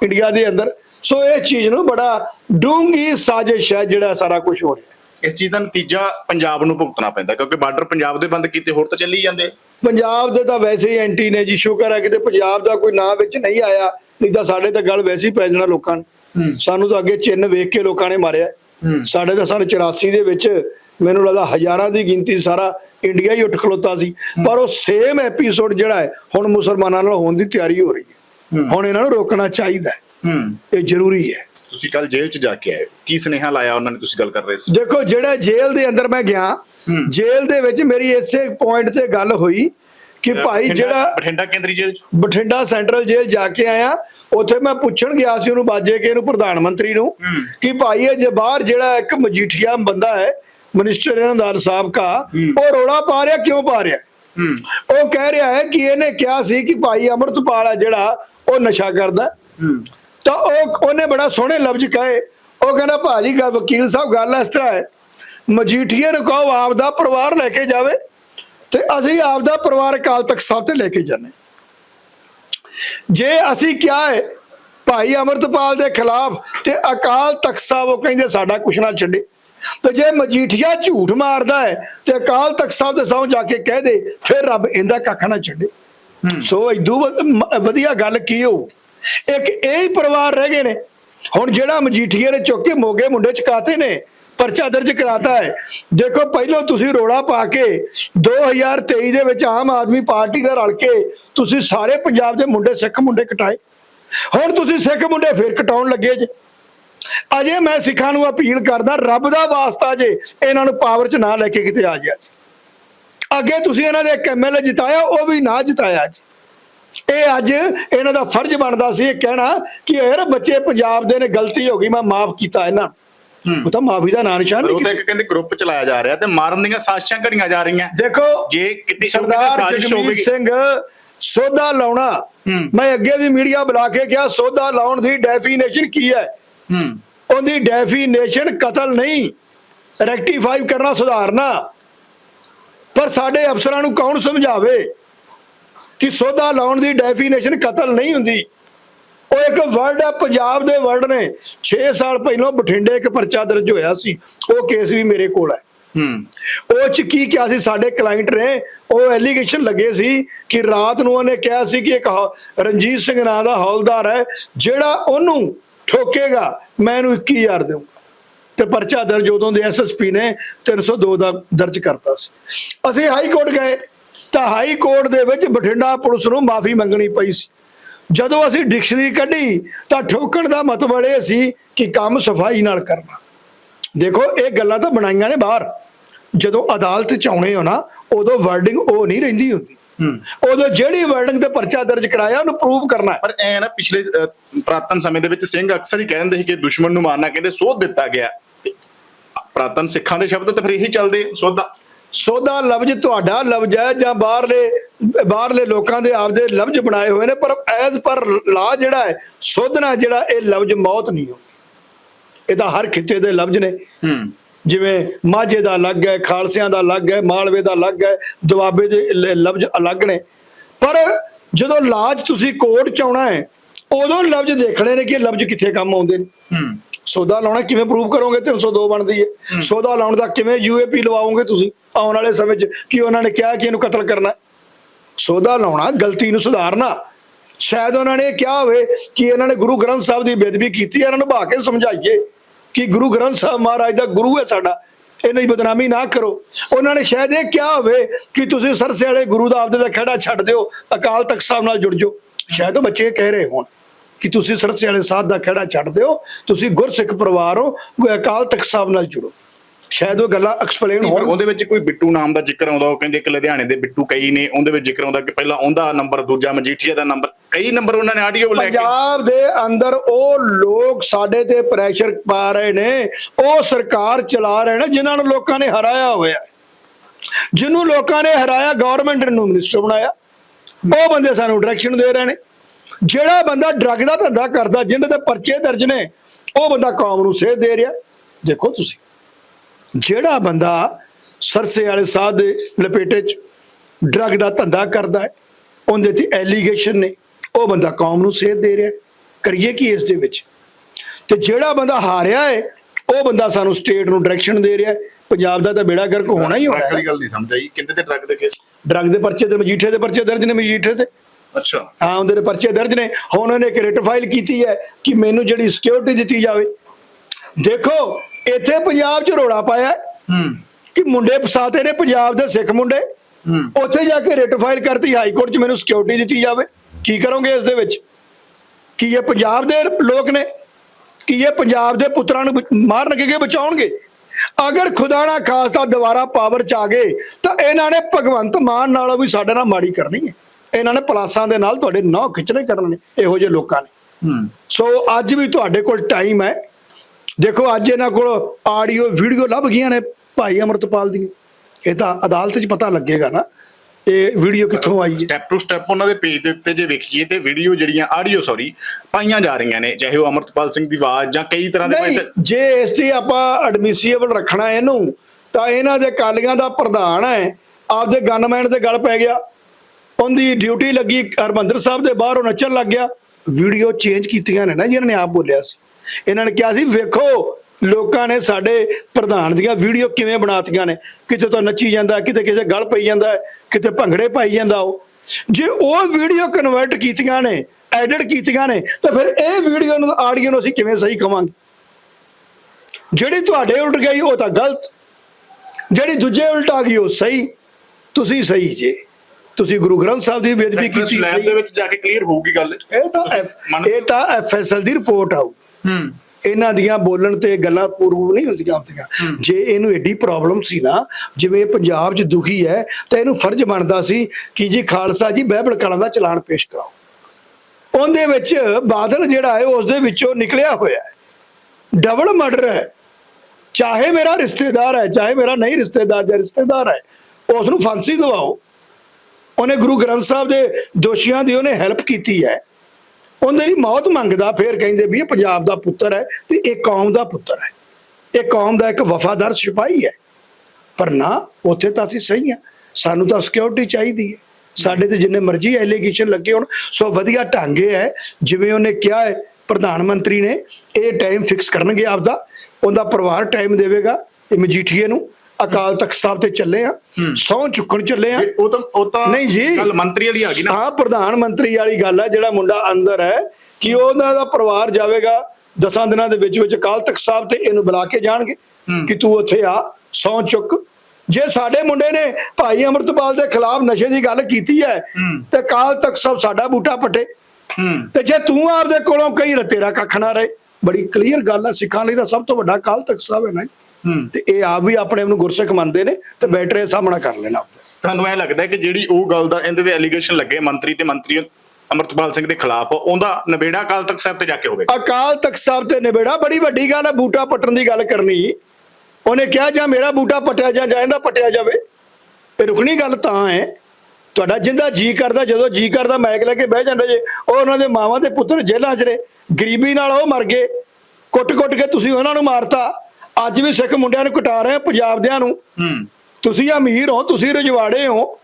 ਇੰਡੀਆ ਦੇ ਅੰਦਰ। ਸੋ ਇਹ ਚੀਜ਼ ਨੂੰ ਬੜਾ ਡੂੰਗੀ ਸਾਜ਼ਿਸ਼ ਹੈ ਜਿਹੜਾ ਸਾਰਾ ਕੁਝ ਹੋ ਰਿਹਾ ਇਸ ਚੀਜ਼ ਦਾ ਨਤੀਜਾ ਪੰਜਾਬ ਨੂੰ ਭੁਗਤਣਾ ਪੈਂਦਾ ਕਿਉਂਕਿ ਬਾਰਡਰ ਪੰਜਾਬ ਦੇ ਬੰਦ ਕੀਤੇ ਹੋਰ ਤਾਂ ਚੱਲੀ ਜਾਂਦੇ। ਪੰਜਾਬ ਦੇ ਤਾਂ ਵੈਸੇ ਹੀ ਐਂਟੀ ਨੇ ਜੀ ਸ਼ੁਕਰ ਹੈ ਕਿਤੇ ਪੰਜਾਬ ਦਾ ਕੋਈ ਨਾਂ ਵਿੱਚ ਨਹੀਂ ਆਇਆ ਨਹੀਂ ਤਾਂ ਸਾਡੇ ਤਾਂ ਗੱਲ ਵੈਸੇ ਹੀ ਪੈ ਜਾਣਾ ਲੋਕਾਂ ਨੇ। ਸਾਨੂੰ ਤਾਂ ਅੱਗੇ ਚਿੰਨ ਵੇਖ ਕੇ ਲੋਕਾਂ ਨੇ ਮਾਰਿਆ। ਸਾਡੇ ਤਾਂ ਸਨ 84 ਦੇ ਵਿੱਚ ਮੈਨੂੰ ਲੱਗਦਾ ਹਜ਼ਾਰਾਂ ਦੀ ਗਿਣਤੀ ਸਾਰਾ ਇੰਡੀਆ ਹੀ ਉੱਠ ਖਲੋਤਾ ਸੀ। ਪਰ ਉਹ ਸੇਮ ਐਪੀਸੋਡ ਜਿਹੜਾ ਹੈ ਹੁਣ ਮੁਸਲਮਾਨਾਂ ਨਾਲ ਹੋਣ ਦੀ ਤਿਆਰੀ ਹੋ ਰਹੀ ਹੈ। ਹੁਣ ਇਹਨਾਂ ਨੂੰ ਰੋਕਣਾ ਚਾਹੀਦਾ ਹੈ। ਇਹ ਜ਼ਰੂਰੀ ਹੈ। ਤੁਸੀਂ ਕੱਲ ਜੇਲ੍ਹ 'ਚ ਜਾ ਕੇ ਆਏ ਕੀ ਸੁਨੇਹਾ ਲਾਇਆ ਉਹਨਾਂ ਨੇ ਤੁਸੀਂ ਗੱਲ ਕਰ ਰਹੇ ਸੀ? ਦੇਖੋ ਜਿਹੜਾ ਜੇਲ੍ਹ ਦੇ ਅੰਦਰ ਮੈਂ ਗਿਆ ਜੇਲ੍ਹ ਦੇ ਵਿੱਚ ਮੇਰੀ ਇਸੇ ਪੁਆਇੰਟ ਤੇ ਗੱਲ ਹੋਈ ਕਿ ਭਾਈ ਜਿਹੜਾ ਬਠਿੰਡਾ ਕੇਂਦਰੀ ਜੇਲ੍ਹ ਬਠਿੰਡਾ ਸੈਂਟਰਲ ਜੇਲ੍ਹ ਜਾ ਕੇ ਆਇਆ ਉੱਥੇ ਮੈਂ ਪੁੱਛਣ ਗਿਆ ਸੀ ਉਹਨੂੰ ਬਾਜੇ ਕੇ ਨੂੰ ਪ੍ਰਧਾਨ ਮੰਤਰੀ ਨੂੰ ਕਿ ਭਾਈ ਇਹ ਜੇ ਬਾਹਰ ਜਿਹੜਾ ਇੱਕ ਮਜੀਠੀਆ ਬੰਦਾ ਹੈ ਮਿਨਿਸਟਰ ਇਹਨਾਂ ਦਾ ਸਾਬਕਾ ਉਹ ਰੋਲਾ ਪਾ ਰਿਹਾ ਕਿਉਂ ਪਾ ਰਿਹਾ? ਉਹ ਕਹਿ ਰਿਹਾ ਹੈ ਕਿ ਇਹਨੇ ਕਿਹਾ ਸੀ ਕਿ ਭਾਈ ਅਮਰਤਪਾਲ ਆ ਜਿਹੜਾ ਉਹ ਨਸ਼ਾ ਕਰਦਾ। ਤਾਂ ਉਹ ਉਹਨੇ ਬੜਾ ਸੋਹਣੇ ਲਫ਼ਜ਼ ਕਹੇ। ਉਹ ਕਹਿੰਦਾ ਭਾਜੀ ਗਾ ਵਕੀਲ ਸਾਹਿਬ ਗੱਲ ਇਸ ਤਰ੍ਹਾਂ ਹੈ। ਮਜੀਠੀਏ ਨੂੰ ਕਹੋ ਆਪਦਾ ਪਰਿਵਾਰ ਲੈ ਕੇ ਜਾਵੇ ਤੇ ਅਸੀਂ ਆਪਦਾ ਪਰਿਵਾਰ ਅਕਾਲ ਤਖਤ ਸਾਹਿਬ ਤੇ ਲੈ ਕੇ ਜਾਂਦੇ ਜੇ ਅਸੀਂ ਕਿਹਾ ਹੈ ਭਾਈ ਅਮਰਤਪਾਲ ਦੇ ਖਿਲਾਫ ਤੇ ਅਕਾਲ ਤਖਤ ਸਾਹਿਬ ਉਹ ਕਹਿੰਦੇ ਸਾਡਾ ਕੁਛ ਨਾ ਛੱਡੇ। ਤੇ ਜੇ ਮਜੀਠੀਆ ਝੂਠ ਮਾਰਦਾ ਹੈ ਤੇ ਅਕਾਲ ਤਖਤ ਸਾਹਿਬ ਦੇ ਸਾਹਮਣੇ ਜਾ ਕੇ ਕਹਿ ਦੇ ਫਿਰ ਰੱਬ ਇਹਦਾ ਕੱਖ ਨਾ ਛੱਡੇ। ਸੋ ਇਦੂ ਵਧੀਆ ਗੱਲ ਕੀ ਹੋਊ ਇੱਕ ਇਹ ਹੀ ਪਰਿਵਾਰ ਰਹਿ ਗਏ ਨੇ। ਹੁਣ ਜਿਹੜਾ ਮਜੀਠੀਏ ਨੇ ਚੁੱਕ ਕੇ ਮੋਗੇ ਮੁੰਡੇ ਚਕਾਤੇ ਨੇ ਪਰਚਾ ਦਰਜ ਕਰਾਤਾ ਹੈ। ਦੇਖੋ ਪਹਿਲਾਂ ਤੁਸੀਂ ਰੋਲਾ ਪਾ ਕੇ 2023 ਦੇ ਵਿੱਚ ਆਮ ਆਦਮੀ ਪਾਰਟੀ ਨਾਲ ਰਲ ਕੇ ਤੁਸੀਂ ਸਾਰੇ ਪੰਜਾਬ ਦੇ ਮੁੰਡੇ ਸਿੱਖ ਮੁੰਡੇ ਕਟਾਏ। ਹੁਣ ਤੁਸੀਂ ਸਿੱਖ ਮੁੰਡੇ ਫੇਰ ਕਟਾਉਣ ਲੱਗੇ ਜੇ। ਅਜੇ ਮੈਂ ਸਿੱਖਾਂ ਨੂੰ ਅਪੀਲ ਕਰਦਾ ਰੱਬ ਦਾ ਵਾਸਤਾ ਜੇ ਇਹਨਾਂ ਨੂੰ ਪਾਵਰ 'ਚ ਨਾ ਲੈ ਕੇ ਕਿਤੇ ਆ ਜਾ ਅੱਗੇ ਤੁਸੀਂ ਇਹਨਾਂ ਦੇ ਇੱਕ ਐਮਐਲਏ ਜਿਤਾਇਆ ਉਹ ਵੀ ਨਾ ਜਿਤਾਇਆ ਜੀ ਇਹ ਅੱਜ ਇਹਨਾਂ ਦਾ ਫਰਜ਼ ਬਣਦਾ ਸੀ ਇਹ ਕਹਿਣਾ ਕਿ ਯਾਰ ਬੱਚੇ ਪੰਜਾਬ ਦੇ ਨੇ ਗਲਤੀ ਹੋ ਗਈ ਮੈਂ ਮਾਫ ਕੀਤਾ ਇਹਨਾਂ ਨੂੰ। ਉਹ ਤਾਂ ਮਾਫੀ ਦਾ ਨਾਂ ਨਿਸ਼ਾਨ ਨਹੀਂ ਉਹ ਤਾਂ ਕੀਤਾ। ਇੱਕ ਕਹਿੰਦੇ ਗਰੁੱਪ ਚਲਾਇਆ ਜਾ ਰਿਹਾ ਤੇ ਮਾਰਨ ਦੀਆਂ ਸਾਜ਼ਿਸ਼ਾਂ ਘੜੀਆਂ ਜਾ ਰਹੀਆਂ। ਦੇਖੋ ਜੇ ਕਿਤੇ ਸਰਦਾਰ ਸਾਜ਼ਿਸ਼ ਹੋਵੇਗੀ। ਸਿੰਘ ਸੋਧਾ ਲਾਉਣਾ। ਮੈਂ ਅੱਗੇ ਵੀ ਮੀਡੀਆ ਬੁਲਾ ਕੇ ਕਿਹਾ ਸੋਧਾ ਲਾਉਣ ਦੀ ਡੈਫੀਨੇਸ਼ਨ ਕੀ ਹੂੰ? ਉਹਦੀ ਡੈਫੀਨੇਸ਼ਨ ਕਤਲ ਨਹੀਂ ਰੈਕਟੀਫਾਈ ਕਰਨਾ ਸੁਧਾਰਨਾ। ਪਰ ਸਾਡੇ ਅਫਸਰਾਂ ਨੂੰ ਕੌਣ ਸਮਝਾਵੇ ਕਿ ਸੋਧਾ ਲਾਉਣ ਦੀ ਡੈਫੀਨੇਸ਼ਨ ਕਤਲ ਨਹੀਂ ਹੁੰਦੀ? ਉਹ ਇੱਕ ਵਰਡ ਹੈ ਪੰਜਾਬ ਦੇ ਵਰਡ ਨੇ। 6 ਸਾਲ ਪਹਿਲਾਂ ਬਠਿੰਡੇ ਇੱਕ ਪਰਚਾ ਦਰਜ ਹੋਇਆ ਸੀ। ਉਹ ਕੇਸ ਵੀ ਮੇਰੇ ਕੋਲ ਹੈ। ਹੂੰ। ਉਹ ਚ ਕੀ ਕਿਹਾ ਸੀ? ਸਾਡੇ ਕਲਾਇੰਟ ਨੇ ਉਹ ਐਲੀਗੇਸ਼ਨ ਲੱਗੇ ਸੀ ਕਿ ਰਾਤ ਨੂੰ ਉਹਨੇ ਕਿਹਾ ਸੀ ਕਿ ਇੱਕ ਰਣਜੀਤ ਸਿੰਘ ਨਾਂ ਦਾ ਹੌਲਦਾਰ ਹੈ ਜਿਹੜਾ ਉਹਨੂੰ ਠੋਕੇਗਾ, ਮੈਂ ਇਹਨੂੰ 21000 ਦੇਵਾਂਗਾ ਤੇ ਪਰਚਾ ਦਰਜ ਉਦੋਂ ਦੇ ਐਸਐਸਪੀ ਨੇ 302 ਦਾ ਦਰਜ ਕਰਤਾ ਸੀ। ਅਸੀਂ ਹਾਈ ਕੋਰਟ ਗਏ, ਤਾਂ ਹਾਈ ਕੋਰਟ ਦੇ ਵਿੱਚ ਬਠਿੰਡਾ ਪੁਲਿਸ ਨੂੰ ਮਾਫੀ ਮੰਗਣੀ ਪਈ ਸੀ। ਜਦੋਂ ਅਸੀਂ ਡਿਕਸ਼ਨਰੀ ਕੱਢੀ, ਤਾਂ ਠੋਕਣ ਦਾ ਮਤਲਬ ਇਹ ਸੀ ਕਿ ਕੰਮ ਸਫ਼ਾਈ ਨਾਲ ਕਰਨਾ। ਦੇਖੋ, ਇਹ ਗੱਲਾਂ ਤਾਂ ਬਣਾਈਆਂ ਨੇ ਬਾਹਰ। ਜਦੋਂ ਅਦਾਲਤ ਚ ਆਉਣੇ ਹੋ ਨਾ, ਉਦੋਂ ਵਰਡਿੰਗ ਉਹ ਨਹੀਂ ਰਹਿੰਦੀ ਹੁੰਦੀ। ਉਦੋਂ ਜਿਹੜੀ ਵਰਡਿੰਗ ਤੇ ਪਰਚਾ ਦਰਜ ਕਰਾਇਆ ਉਹਨੂੰ ਪ੍ਰੂਵ ਕਰਨਾ ਹੈ। ਪਰ ਐ ਨਾ ਪਿਛਲੇ ਪ੍ਰਾਤਨ ਸਮੇਂ ਦੇ ਵਿੱਚ ਸਿੰਘ ਅਕਸਰ ਹੀ ਕਹਿੰਦੇ ਸੀ ਕਿ ਦੁਸ਼ਮਣ ਨੂੰ ਮਾਰਨਾ ਕਹਿੰਦੇ ਸੋਧ ਦਿੱਤਾ ਗਿਆ। ਪ੍ਰਾਤਨ ਸਿੱਖਾਂ ਦੇ ਸ਼ਬਦ ਤਾਂ ਫਿਰ ਇਹੀ ਚੱਲਦੇ ਸੋਧਾ। ਸੋਧਾ ਲਫ਼ਜ਼ ਤੁਹਾਡਾ ਲਫ਼ਜ਼ ਹੈ ਜਾਂ ਬਾਹਰਲੇ ਬਾਹਰਲੇ ਲੋਕਾਂ ਦੇ ਆਪਦੇ ਲਫ਼ਜ਼ ਬਣਾਏ ਹੋਏ ਨੇ ਪਰ ਐਜ਼ ਪਰ ਲਾ ਜਿਹੜਾ ਹੈ ਸੋਧਣਾ ਜਿਹੜਾ ਇਹ ਲਫ਼ਜ਼ ਮੌਤ ਨਹੀਂ ਹੋ। ਇਹ ਤਾਂ ਹਰ ਖਿੱਤੇ ਦੇ ਲਫ਼ਜ਼ ਨੇ। ਹੂੰ। ਜਿਵੇਂ ਮਾਝੇ ਦਾ ਅਲੱਗ ਹੈ ਖਾਲਸਿਆਂ ਦਾ ਅਲੱਗ ਹੈ ਮਾਲਵੇ ਦਾ ਅਲੱਗ ਹੈ ਦੁਆਬੇ ਦੇ ਲਫ਼ਜ਼ ਅਲੱਗ ਨੇ। ਪਰ ਜਦੋਂ ਲਾਜ ਤੁਸੀਂ ਕੋਰਟ ਚ ਆਉਣਾ ਹੈ ਉਦੋਂ ਲਫ਼ਜ਼ ਦੇਖਣੇ ਨੇ ਕਿ ਇਹ ਲਫ਼ਜ਼ ਕਿੱਥੇ ਕੰਮ ਆਉਂਦੇ ਨੇ। ਹੂੰ। ਸੌਦਾ ਲਾਉਣਾ ਕਿਵੇਂ ਪ੍ਰੂਵ ਕਰੋਗੇ? 302 ਬਣਦੀ ਹੈ। ਸੌਦਾ ਲਾਉਣ ਦਾ ਕਿਵੇਂ ਯੂਏਪੀ ਲਵਾਓਗੇ ਤੁਸੀਂ ਆਉਣ ਵਾਲੇ ਸਮੇਂ 'ਚ ਕਿ ਉਹਨਾਂ ਨੇ ਕਿਹਾ ਕਿ ਇਹਨੂੰ ਕਤਲ ਕਰਨਾ? ਸੌਦਾ ਲਾਉਣਾ ਗਲਤੀ ਨੂੰ ਸੁਧਾਰਨਾ। ਸ਼ਾਇਦ ਉਹਨਾਂ ਨੇ ਕਿਹਾ ਹੋਵੇ ਕਿ ਇਹਨਾਂ ਨੇ ਗੁਰੂ ਗ੍ਰੰਥ ਸਾਹਿਬ ਦੀ ਬੇਦਬੀ ਕੀਤੀ ਹੈ ਇਹਨਾਂ ਨੂੰ ਬਹਾ ਕੇ ਸਮਝਾਈਏ। ਕਿ ਗੁਰੂ ਗ੍ਰੰਥ ਸਾਹਿਬ ਮਹਾਰਾਜ ਦਾ ਗੁਰੂ ਹੈ ਸਾਡਾ ਇਹਨਾਂ ਦੀ ਬਦਨਾਮੀ ਨਾ ਕਰੋ। ਉਹਨਾਂ ਨੇ ਸ਼ਾਇਦ ਇਹ ਕਿਹਾ ਹੋਵੇ ਕਿ ਤੁਸੀਂ ਸਰਸੇ ਵਾਲੇ ਗੁਰੂ ਦਾ ਆਪਦੇ ਦਾ ਖੜਾ ਛੱਡ ਦਿਓ, ਅਕਾਲ ਤਖਤ ਸਾਹਿਬ ਨਾਲ ਜੁੜ ਜਾਓ। ਸ਼ਾਇਦ ਉਹ ਬੱਚੇ ਕਹਿ ਰਹੇ ਹੋਣ ਕਿ ਤੁਸੀਂ ਸਰਸੇ ਵਾਲੇ ਸਾਧ ਦਾ ਖੜਾ ਛੱਡ ਦਿਓ, ਤੁਸੀਂ ਗੁਰਸਿੱਖ ਪਰਿਵਾਰ ਹੋ, ਅਕਾਲ ਤਖਤ ਸਾਹਿਬ ਨਾਲ ਜੁੜੋ। ਸ਼ਾਇਦ ਉਹ ਗੱਲਾਂ ਐਕਸਪਲੇਨ ਹੋਣ। ਉਹਦੇ ਵਿੱਚ ਕੋਈ ਬਿੱਟੂ ਨਾਮ ਦਾ ਜ਼ਿਕਰ ਆਉਂਦਾ ਉਹ ਕਹਿੰਦੇ ਕਿ ਲੁਧਿਆਣੇ ਦੇ ਬਿੱਟੂ ਕਈ ਨੇ ਉਹਦੇ ਵਿੱਚ ਜ਼ਿਕਰ ਆਉਂਦਾ ਕਿ ਪਹਿਲਾਂ ਉਹਦਾ ਨੰਬਰ ਦੂਜਾ ਮਜੀਠੀਆ ਦਾ ਨੰਬਰ ਕਈ ਨੰਬਰ ਉਹਨਾਂ ਨੇ ਆਡੀਓ ਲੈ ਕੇ ਪੰਜਾਬ ਦੇ ਅੰਦਰ ਉਹ ਲੋਕ ਸਾਡੇ ਤੇ ਪ੍ਰੈਸ਼ਰ ਪਾ ਰਹੇ ਨੇ ਉਹ ਸਰਕਾਰ ਚਲਾ ਰਹੇ ਨੇ ਜਿਨ੍ਹਾਂ ਨੂੰ ਲੋਕਾਂ ਨੇ ਹਰਾਇਆ ਹੋਇਆ ਜਿਹਨੂੰ ਲੋਕਾਂ ਨੇ ਹਰਾਇਆ ਗਵਰਨਮੈਂਟ ਨੂੰ ਮਿਨਿਸਟਰ ਬਣਾਇਆ। ਉਹ ਬੰਦੇ ਸਾਨੂੰ ਡਾਇਰੈਕਸ਼ਨ ਦੇ ਰਹੇ ਨੇ। ਜਿਹੜਾ ਬੰਦਾ ਡਰੱਗ ਦਾ ਧੰਦਾ ਕਰਦਾ ਜਿਹਨਾਂ ਦੇ ਪਰਚੇ ਦਰਜ ਨੇ ਉਹ ਬੰਦਾ ਕੌਮ ਨੂੰ ਸੇਧ ਦੇ ਰਿਹਾ। ਦੇਖੋ ਤੁਸੀਂ। ਜਿਹੜਾ ਬੰਦਾ ਸਰਸੇ ਵਾਲੇ ਸਾਧ ਦੇ ਲਪੇਟੇ 'ਚ ਡਰੱਗ ਦਾ ਧੰਦਾ ਕਰਦਾ ਹੈ ਉਹਦੇ ਤੇ ਐਲੀਗੇਸ਼ਨ ਨੇ ਉਹ ਬੰਦਾ ਕੌਮ ਨੂੰ ਸੇਧ ਦੇ ਰਿਹਾ। ਕਰੀਏ ਕੀ ਇਸ ਦੇ ਵਿੱਚ? ਤੇ ਜਿਹੜਾ ਬੰਦਾ ਹਾਰਿਆ ਹੈ ਉਹ ਬੰਦਾ ਸਾਨੂੰ ਸਟੇਟ ਨੂੰ ਡਾਇਰੈਕਸ਼ਨ ਦੇ ਰਿਹਾ ਪੰਜਾਬ ਦਾ ਤਾਂ ਬੇੜਾ ਗਰਕ ਹੋਣਾ ਹੀ ਹੋਣਾ ਹੈ। ਗੱਲ ਨਹੀਂ ਸਮਝ ਆਈ ਕਹਿੰਦੇ ਤੇ ਡਰੱਗ ਦੇ ਕੇਸ ਡਰੱਗ ਦੇ ਪਰਚੇ ਤੇ ਮਜੀਠੇ ਦੇ ਪਰਚੇ ਦਰਜ ਨੇ ਮਜੀਠੇ ਤੇ। ਅੱਛਾ। ਹਾਂ ਉਹਦੇ ਪਰਚੇ ਦਰਜ ਨੇ। ਹੁਣ ਉਹਨੇ ਇੱਕ ਰਿਟ ਫਾਈਲ ਕੀਤੀ ਹੈ ਕਿ ਮੈਨੂੰ ਜਿਹੜੀ ਸਿਕਿਉਰਿਟੀ ਦਿੱਤੀ ਜਾਵੇ ਦੇਖੋ ਇੱਥੇ ਪੰਜਾਬ 'ਚ ਰੋਲਾ ਪਾਇਆ ਕਿ ਮੁੰਡੇ ਫਸਾਤੇ ਨੇ ਪੰਜਾਬ ਦੇ ਸਿੱਖ ਮੁੰਡੇ। ਉੱਥੇ ਜਾ ਕੇ ਰਿਟ ਫਾਈਲ ਕਰਤੀ ਹਾਈ ਕੋਰਟ 'ਚ ਮੈਨੂੰ ਸਿਕਿਉਰਿਟੀ ਦਿੱਤੀ ਜਾਵੇ। ਕੀ ਕਰੋਗੇ ਇਸ ਦੇ ਵਿੱਚ? ਕੀ ਇਹ ਪੰਜਾਬ ਦੇ ਲੋਕ ਨੇ? ਕਿ ਇਹ ਪੰਜਾਬ ਦੇ ਪੁੱਤਰਾਂ ਨੂੰ ਮਾਰਨਗੇ ਕਿ ਬਚਾਉਣਗੇ? ਅਗਰ ਖੁਦਾ ਨਾ ਖਾਸਤਾ ਦੁਬਾਰਾ ਪਾਵਰ ਚ ਆ ਗਏ ਤਾਂ ਇਹਨਾਂ ਨੇ ਭਗਵੰਤ ਮਾਨ ਨਾਲੋਂ ਵੀ ਸਾਡੇ ਨਾਲ ਮਾੜੀ ਕਰਨੀ ਹੈ। ਇਹਨਾਂ ਨੇ ਪਲਾਸਾਂ ਦੇ ਨਾਲ ਤੁਹਾਡੇ ਨੌ ਖਿੱਚਣੇ ਕਰਨੇ ਨੇ ਇਹੋ ਜਿਹੇ ਲੋਕਾਂ ਨੇ। ਹੂੰ। ਸੋ ਅੱਜ ਵੀ ਤੁਹਾਡੇ ਕੋਲ ਟਾਈਮ ਹੈ। ਦੇਖੋ ਅੱਜ ਇਹਨਾਂ ਕੋਲ ਆਡੀਓ ਵੀਡੀਓ ਲੱਭ ਗਈਆਂ ਨੇ ਭਾਈ ਅਮਰਤਪਾਲ ਦੀ। ਇਹ ਤਾਂ ਅਦਾਲਤ 'ਚ ਪਤਾ ਲੱਗੇਗਾ ਨਾ ਇਹ ਵੀਡੀਓ ਕਿੱਥੋਂ ਆਈ ਹੈ। ਸਟੈਪ ਟੂ ਸਟੈਪ ਉਹਨਾਂ ਦੇ ਪੇਜ ਦੇ ਉੱਤੇ ਜੇ ਵੇਖੀਏ ਤੇ ਵੀਡੀਓ ਜਿਹੜੀਆਂ ਆਡੀਓ ਸੌਰੀ ਪਾਈਆਂ ਜਾ ਰਹੀਆਂ ਨੇ ਚਾਹੇ ਉਹ ਅਮਰਤਪਾਲ ਸਿੰਘ ਦੀ ਆਵਾਜ਼ ਜਾਂ ਕਈ ਤਰ੍ਹਾਂ ਦੇ ਜੇ ਇਸ ਤੇ ਆਪਾਂ ਐਡਮਿਸੀਬਲ ਰੱਖਣਾ ਇਹਨੂੰ ਤਾਂ ਇਹਨਾਂ ਦੇ ਕਾਲੀਆਂ ਦਾ ਪ੍ਰਧਾਨ ਹੈ। ਆਪਦੇ ਗਨਮੈਨ ਦੇ ਗਲ ਪੈ ਗਿਆ। ਉਹਦੀ ਡਿਊਟੀ ਲੱਗੀ ਹਰਮੰਦਰ ਸਾਹਿਬ ਦੇ ਬਾਹਰ ਉਹ ਨੱਚਣ ਲੱਗ ਗਿਆ। ਵੀਡੀਓ ਚੇਂਜ ਕੀਤੀਆਂ ਨੇ ਨਾ ਜਿਹਨਾਂ ਨੇ ਆਪ ਬੋਲਿਆ ਸੀ। ਇਹਨਾਂ ਨੇ ਕਿਹਾ ਸੀ ਵੇਖੋ ਲੋਕਾਂ ਨੇ ਸਾਡੇ ਪ੍ਰਧਾਨ ਦੀਆਂ ਵੀਡੀਓ ਕਿਵੇਂ ਬਣਾਤੀਆਂ ਨੇ। ਕਿਤੇ ਤਾਂ ਨੱਚੀ ਜਾਂਦਾ ਕਿਤੇ ਕਿਸੇ ਗਲ ਪਈ ਜਾਂਦਾ ਕਿਤੇ ਭੰਗੜੇ ਪਾਈ ਜਾਂਦਾ ਉਹ। ਜੇ ਉਹ ਵੀਡੀਓ ਕਨਵਰਟ ਕੀਤੀਆਂ ਨੇ ਐਡਿਟ ਕੀਤੀਆਂ ਨੇ ਤਾਂ ਫਿਰ ਇਹ ਵੀਡੀਓ ਨੂੰ ਆਡੀਓ ਨੂੰ ਅਸੀਂ ਕਿਵੇਂ ਸਹੀ ਕਵਾਂਗੇ? ਜਿਹੜੀ ਤੁਹਾਡੇ ਉਲਟ ਗਈ ਉਹ ਤਾਂ ਗਲਤ। ਜਿਹੜੀ ਦੂਜੇ ਉਲਟ ਆ ਗਈ ਉਹ ਸਹੀ। ਤੁਸੀਂ ਸਹੀ ਜੇ। ਤੁਸੀਂ ਗੁਰੂ ਗ੍ਰੰਥ ਸਾਹਿਬ ਦੀ ਬੇਦਬੀ ਕੀਤੀ ਸਲੈਬ। ਦੇ ਵਿੱਚ ਜਾ ਕੇ ਕਲੀਅਰ ਹੋਊਗੀ ਗੱਲ। ਇਹ ਤਾਂ ਇਹ ਤਾਂ ਐਫਐਸਐਲ ਦੀ ਰਿਪੋਰਟ ਆਊ ਹੂੰ। ਇਹਨਾਂ ਦੀਆਂ ਬੋਲਣ ਤੇ ਗੱਲਾਂ ਪੂਰਵ ਨਹੀਂ ਹੁੰਦੀਆਂ ਹੁੰਦੀਆਂ। ਜੇ ਇਹਨੂੰ ਐਡੀ ਪ੍ਰੋਬਲਮ ਸੀ ਨਾ ਜਿਵੇਂ ਪੰਜਾਬ 'ਚ ਦੁਖੀ ਹੈ ਤਾਂ ਇਹਨੂੰ ਫਰਜ਼ ਬਣਦਾ ਸੀ ਕਿ ਜੀ ਖਾਲਸਾ ਜੀ ਬਾਈਬਲ ਕਲਾਂ ਦਾ ਚਲਾਨ ਪੇਸ਼ ਕਰਾਓ। ਉਹਦੇ ਵਿੱਚ ਬਾਦਲ ਜਿਹੜਾ ਹੈ ਉਸ ਦੇ ਵਿੱਚੋਂ ਨਿਕਲਿਆ ਹੋਇਆ ਹੈ। ਡਬਲ ਮਰਡਰ ਹੈ। ਚਾਹੇ ਮੇਰਾ ਰਿਸ਼ਤੇਦਾਰ ਹੈ ਚਾਹੇ ਮੇਰਾ ਨਹੀਂ ਰਿਸ਼ਤੇਦਾਰ ਜਾਂ ਰਿਸ਼ਤੇਦਾਰ ਹੈ ਉਸ ਨੂੰ ਫਾਂਸੀ ਦਿਵਾਓ। ਉਹਨੇ ਗੁਰੂ ਗ੍ਰੰਥ ਸਾਹਿਬ ਦੇ ਦੋਸ਼ੀਆਂ ਦੀ ਉਹਨੇ ਹੈਲਪ ਕੀਤੀ ਹੈ। ਉਹਦੇ ਲਈ ਮੌਤ ਮੰਗਦਾ, ਫਿਰ ਕਹਿੰਦੇ ਵੀ ਇਹ ਪੰਜਾਬ ਦਾ ਪੁੱਤਰ ਹੈ ਤੇ ਇਹ ਕੌਮ ਦਾ ਪੁੱਤਰ ਹੈ। ਇਹ ਕੌਮ ਦਾ ਇੱਕ ਵਫਾਦਾਰ ਸਿਪਾਹੀ ਹੈ। ਪਰ ਨਾ, ਉੱਥੇ ਤਾਂ ਅਸੀਂ ਸਹੀ ਹਾਂ। ਸਾਨੂੰ ਤਾਂ ਸਿਕਿਉਰਿਟੀ ਚਾਹੀਦੀ ਹੈ। ਸਾਡੇ ਤੇ ਜਿੰਨੇ ਮਰਜ਼ੀ ਐਲੀਗੇਸ਼ਨ ਲੱਗੇ ਹੋਣ, ਸੋ ਵਧੀਆ ਢੰਗੇ ਹੈ। ਜਿਵੇਂ ਉਹਨੇ ਕਿਹਾ ਹੈ, ਪ੍ਰਧਾਨ ਮੰਤਰੀ ਨੇ, ਇਹ ਟਾਈਮ ਫਿਕਸ ਕਰਨਗੇ ਆਪਦਾ, ਉਹਦਾ ਪਰਿਵਾਰ ਟਾਈਮ ਦੇਵੇਗਾ, ਇਹ ਮਜੀਠੀਏ ਨੂੰ। ਅਕਾਲ ਤਖਤ ਸਾਹਿਬ ਤੇ ਚੱਲੇ ਆ ਸਹੁੰ ਚੁੱਕਣ ਚੱਲੇ ਆ। ਉਹ ਤਾਂ ਉਹ ਤਾਂ ਨਹੀਂ ਜੀ। ਗੱਲ ਮੰਤਰੀ ਵਾਲੀ ਆ ਗਈ ਨਾ। ਹਾਂ ਪ੍ਰਧਾਨ ਮੰਤਰੀ ਵਾਲੀ ਗੱਲ ਹੈ ਜਿਹੜਾ ਮੁੰਡਾ ਅੰਦਰ ਹੈ ਕਿ ਉਹਨਾਂ ਦਾ ਪਰਿਵਾਰ ਜਾਵੇਗਾ ਦਸਾਂ ਦਿਨਾਂ ਦੇ ਵਿੱਚ ਵਿੱਚ ਅਕਾਲ ਤਖਤ ਸਾਹਿਬ ਤੇ ਇਹਨੂੰ ਬੁਲਾ ਕੇ ਜਾਣਗੇ ਕਿ ਤੂੰ ਉੱਥੇ ਆ ਸੌ ਚੁੱਕ। ਜੇ ਸਾਡੇ ਮੁੰਡੇ ਨੇ ਭਾਈ ਅਮਰਤਪਾਲ ਦੇ ਖਿਲਾਫ ਨਸ਼ੇ ਦੀ ਗੱਲ ਕੀਤੀ ਹੈ ਤੇ ਅਕਾਲ ਤਖਤ ਸਾਹਿਬ ਸਾਡਾ ਬੂਟਾ ਪਟੇ। ਤੇ ਜੇ ਤੂੰ ਆਪਦੇ ਕੋਲੋਂ ਕਈ ਰ- ਤੇਰਾ ਕੱਖ ਨਾ ਰਹੇ ਬੜੀ ਕਲੀਅਰ ਗੱਲ ਹੈ ਸਿੱਖਾਂ ਲਈ ਤਾਂ ਸਭ ਤੋਂ ਵੱਡਾ ਅਕਾਲ ਤਖਤ ਸਾਹਿਬ ਹੈ ਨਾ ਤੇ ਇਹ ਆਪ ਵੀ ਆਪਣੇ ਆਪ ਨੂੰ ਗੁਰਸਿੱਖ ਮੰਨਦੇ ਨੇ ਤੇ ਬੈਟਰੇ ਸਾਹਮਣਾ ਕਰ ਲੈਣਾ ਆਪਦਾ ਤੁਹਾਨੂੰ ਇਹ ਲੱਗਦਾ ਕਿ ਜਿਹੜੀ ਉਹ ਗੱਲ ਦਾ ਇਹਦੇ ਤੇ ਐਲੀਗੇਸ਼ਨ ਲੱਗੇ ਮੰਤਰੀ ਤੇ ਮੰਤਰੀ ਅਮਰਤਪਾਲ ਸਿੰਘ ਦੇ ਖਿਲਾਫ ਉਹਦਾ ਨਵੇੜਾ ਅਕਾਲ ਤਖਤ ਸਾਹਿਬ ਤੇ ਜਾ ਕੇ ਹੋਵੇਗਾ ਅਕਾਲ ਤਖਤ ਸਾਹਿਬ ਤੇ ਨਿਬੇੜਾ ਬੜੀ ਵੱਡੀ ਗੱਲ ਹੈ ਬੂਟਾ ਪੱਟਣ ਦੀ ਗੱਲ ਕਰਨੀ। ਉਹਨੇ ਕਿਹਾ ਜਾਂ ਮੇਰਾ ਬੂਟਾ ਪਟਿਆ ਜਾਂ ਇਹਦਾ ਪਟਿਆ ਜਾਵੇ। ਇਹ ਰੁਕਣੀ ਗੱਲ ਤਾਂ ਹੈ ਤੁਹਾਡਾ ਜਿੰਦਾ ਜੀ ਕਰਦਾ ਜਦੋਂ ਜੀ ਕਰਦਾ ਮੈਕ ਲੈ ਕੇ ਬਹਿ ਜਾਂਦੇ ਜੇ ਉਹ ਉਹਨਾਂ ਦੇ ਮਾਵਾਂ ਦੇ ਪੁੱਤਰ ਜੇਲ੍ਹਾਂ 'ਚ ਨੇ। ਗਰੀਬੀ ਨਾਲ ਉਹ ਮਰ ਗਏ। ਕੁੱਟ-ਕੁੱਟ ਕੇ ਤੁਸੀਂ ਉਹਨਾਂ ਨੂੰ ਮਾਰਤਾ। ਅੱਜ ਵੀ ਸਿੱਖ ਮੁੰਡਿਆਂ ਨੂੰ ਕਟਾ ਰਹੇ ਆ ਪੰਜਾਬ ਦਿਆਂ ਨੂੰ। ਤੁਸੀਂ ਅਮੀਰ ਹੋ ਤੁਸੀਂ ਰਜਵਾੜੇ ਹੋ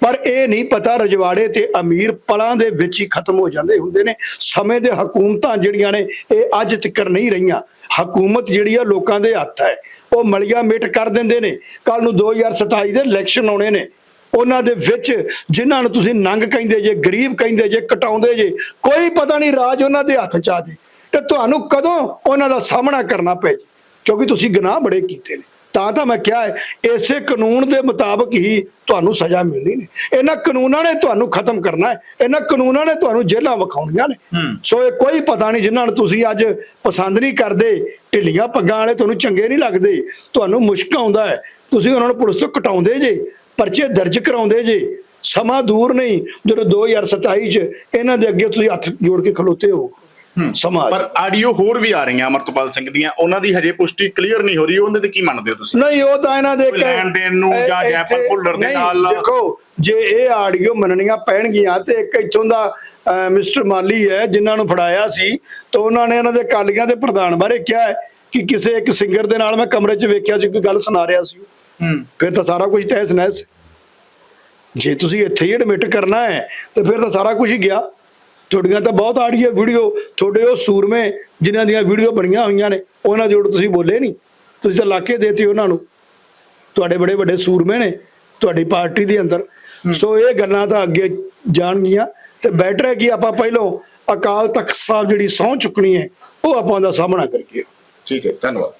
ਪਰ ਇਹ ਨਹੀਂ ਪਤਾ ਰਜਵਾੜੇ ਤੇ ਅਮੀਰ ਪਲਾਂ ਦੇ ਵਿੱਚ ਹੀ ਖਤਮ ਹੋ ਜਾਂਦੇ ਹੁੰਦੇ ਨੇ। ਸਮੇਂ ਦੇ ਹਕੂਮਤਾਂ ਜਿਹੜੀਆਂ ਨੇ ਇਹ ਅੱਜ ਤੱਕ ਨਹੀਂ ਰਹੀਆਂ। ਹਕੂਮਤ ਜਿਹੜੀ ਆ ਲੋਕਾਂ ਦੇ ਹੱਥ ਹੈ। ਉਹ ਮਲਿਆ ਮਿਟ ਕਰ ਦਿੰਦੇ ਨੇ। ਕੱਲ ਨੂੰ 2027 ਦੇ ਇਲੈਕਸ਼ਨ ਆਉਣੇ ਨੇ। ਉਹਨਾਂ ਦੇ ਵਿੱਚ ਜਿਨ੍ਹਾਂ ਨੂੰ ਤੁਸੀਂ ਨੰਗ ਕਹਿੰਦੇ ਜੇ ਗਰੀਬ ਕਹਿੰਦੇ ਜੇ ਕਟਾਉਂਦੇ ਜੇ ਕੋਈ ਪਤਾ ਨਹੀਂ ਰਾਜ ਉਹਨਾਂ ਦੇ ਹੱਥ ਚ ਆ ਜੇ। ਤੇ ਤੁਹਾਨੂੰ ਕਦੋਂ ਉਹਨਾਂ ਦਾ ਸਾਹਮਣਾ ਕਰਨਾ ਪੈ ਜੇ? ਕਿਉਂਕਿ ਤੁਸੀਂ ਗੁਨਾਹ ਬੜੇ ਕੀਤੇ ਨੇ। ਤਾਂ ਤਾਂ ਮੈਂ ਕਿਹਾ ਹੈ ਇਸੇ ਕਾਨੂੰਨ ਦੇ ਮੁਤਾਬਕ ਹੀ ਤੁਹਾਨੂੰ ਸਜ਼ਾ ਮਿਲਣੀ ਨੇ। ਇਹਨਾਂ ਕਾਨੂੰਨਾਂ ਨੇ ਤੁਹਾਨੂੰ ਖਤਮ ਕਰਨਾ ਹੈ। ਇਹਨਾਂ ਕਾਨੂੰਨਾਂ ਨੇ ਤੁਹਾਨੂੰ ਜੇਲ੍ਹਾਂ ਵਿਖਾਉਣੀਆਂ ਨੇ। ਸੋ ਇਹ ਕੋਈ ਪਤਾ ਨਹੀਂ ਜਿਨ੍ਹਾਂ ਨੂੰ ਤੁਸੀਂ ਅੱਜ ਪਸੰਦ ਨਹੀਂ ਕਰਦੇ। ਢਿੱਲੀਆਂ ਪੱਗਾਂ ਵਾਲੇ ਤੁਹਾਨੂੰ ਚੰਗੇ ਨਹੀਂ ਲੱਗਦੇ। ਤੁਹਾਨੂੰ ਮੁਸ਼ਕ ਆਉਂਦਾ ਹੈ। ਤੁਸੀਂ ਉਹਨਾਂ ਨੂੰ ਪੁਲਿਸ ਤੋਂ ਕਟਾਉਂਦੇ ਜੇ ਪਰਚੇ ਦਰਜ ਕਰਾਉਂਦੇ ਜੇ। ਸਮਾਂ ਦੂਰ ਨਹੀਂ। ਜਦੋਂ 2027 ਚ ਇਹਨਾਂ ਦੇ ਅੱਗੇ ਤੁਸੀਂ ਹੱਥ ਜੋੜ ਕੇ ਖਲੋਤੇ ਹੋ। ਸਮਾਂ ਪਰ ਆਡੀਓ ਹੋਰ ਵੀ ਆ ਰਹੀਆਂ ਅਮਰਤਪਾਲ ਸਿੰਘ ਦੀਆਂ ਉਹਨਾਂ ਦੀ ਹਜੇ ਪੁਸ਼ਟੀ ਕਲੀਅਰ ਨਹੀਂ ਹੋ ਰਹੀ ਉਹਦੇ ਤੇ ਕੀ ਮੰਨਦੇ ਹੋ ਤੁਸੀਂ? ਨਹੀਂ ਉਹ ਤਾਂ ਇਹਨਾਂ ਦੇ ਲੈਣ ਦੇਣ ਨੂੰ ਜਾਂ ਜੈਪਾਲ ਭੁੱਲਰ ਦੇ ਨਾਲ- ਦੇਖੋ ਜੇ ਇਹ ਆਡੀਓ ਮੰਨਣੀਆਂ ਪੈਣਗੀਆਂ ਤੇ ਇੱਕ ਇੱਥੋਂ ਦਾ ਮਿਸਟਰ ਮਾਲੀ ਹੈ ਜਿਨ੍ਹਾਂ ਨੂੰ ਫੜਾਇਆ ਸੀ ਤਾਂ ਉਹਨਾਂ ਨੇ ਇਹਨਾਂ ਦੇ ਕਾਲੀਆਂ ਦੇ ਪ੍ਰਧਾਨ ਬਾਰੇ ਕਿਹਾ ਹੈ ਕਿ ਕਿਸੇ ਇੱਕ ਸਿੰਗਰ ਦੇ ਨਾਲ ਮੈਂ ਕਮਰੇ 'ਚ ਵੇਖਿਆ ਸੀ ਕੋਈ ਗੱਲ ਸੁਣਾ ਰਿਹਾ ਸੀ ਫਿਰ ਤਾਂ ਸਾਰਾ ਕੁਝ ਤਹਿਸ ਨਹਿਸ ਜੇ ਤੁਸੀਂ ਇੱਥੇ ਹੀ ਐਡਮਿਟ ਕਰਨਾ ਹੈ ਤੇ ਫਿਰ ਤਾਂ ਸਾਰਾ ਕੁਝ ਹੀ ਗਿਆ। ਤੁਹਾਡੀਆਂ ਤਾਂ ਬਹੁਤ ਆਡੀਓ ਵੀਡੀਓ ਤੁਹਾਡੇ ਉਹ ਸੂਰਮੇ ਜਿਨ੍ਹਾਂ ਦੀਆਂ ਵੀਡੀਓ ਬਣੀਆਂ ਹੋਈਆਂ ਨੇ ਉਹਨਾਂ ਦੇ ਉਲਟ ਤੁਸੀਂ ਬੋਲੇ ਨਹੀਂ। ਤੁਸੀਂ ਤਾਂ ਲਾਕੇ ਦੇਤੇ ਉਹਨਾਂ ਨੂੰ। ਤੁਹਾਡੇ ਬੜੇ ਵੱਡੇ ਸੂਰਮੇ ਨੇ ਤੁਹਾਡੀ ਪਾਰਟੀ ਦੇ ਅੰਦਰ। ਸੋ ਇਹ ਗੱਲਾਂ ਤਾਂ ਅੱਗੇ ਜਾਣਗੀਆਂ। ਤੇ ਬੈਟਰ ਹੈ ਕਿ ਆਪਾਂ ਪਹਿਲੋਂ ਅਕਾਲ ਤਖਤ ਸਾਹਿਬ ਜਿਹੜੀ ਸਹੁੰ ਚੁੱਕਣੀ ਹੈ ਉਹ ਆਪਾਂ ਦਾ ਸਾਹਮਣਾ ਕਰੀਏ। ਠੀਕ ਹੈ ਧੰਨਵਾਦ।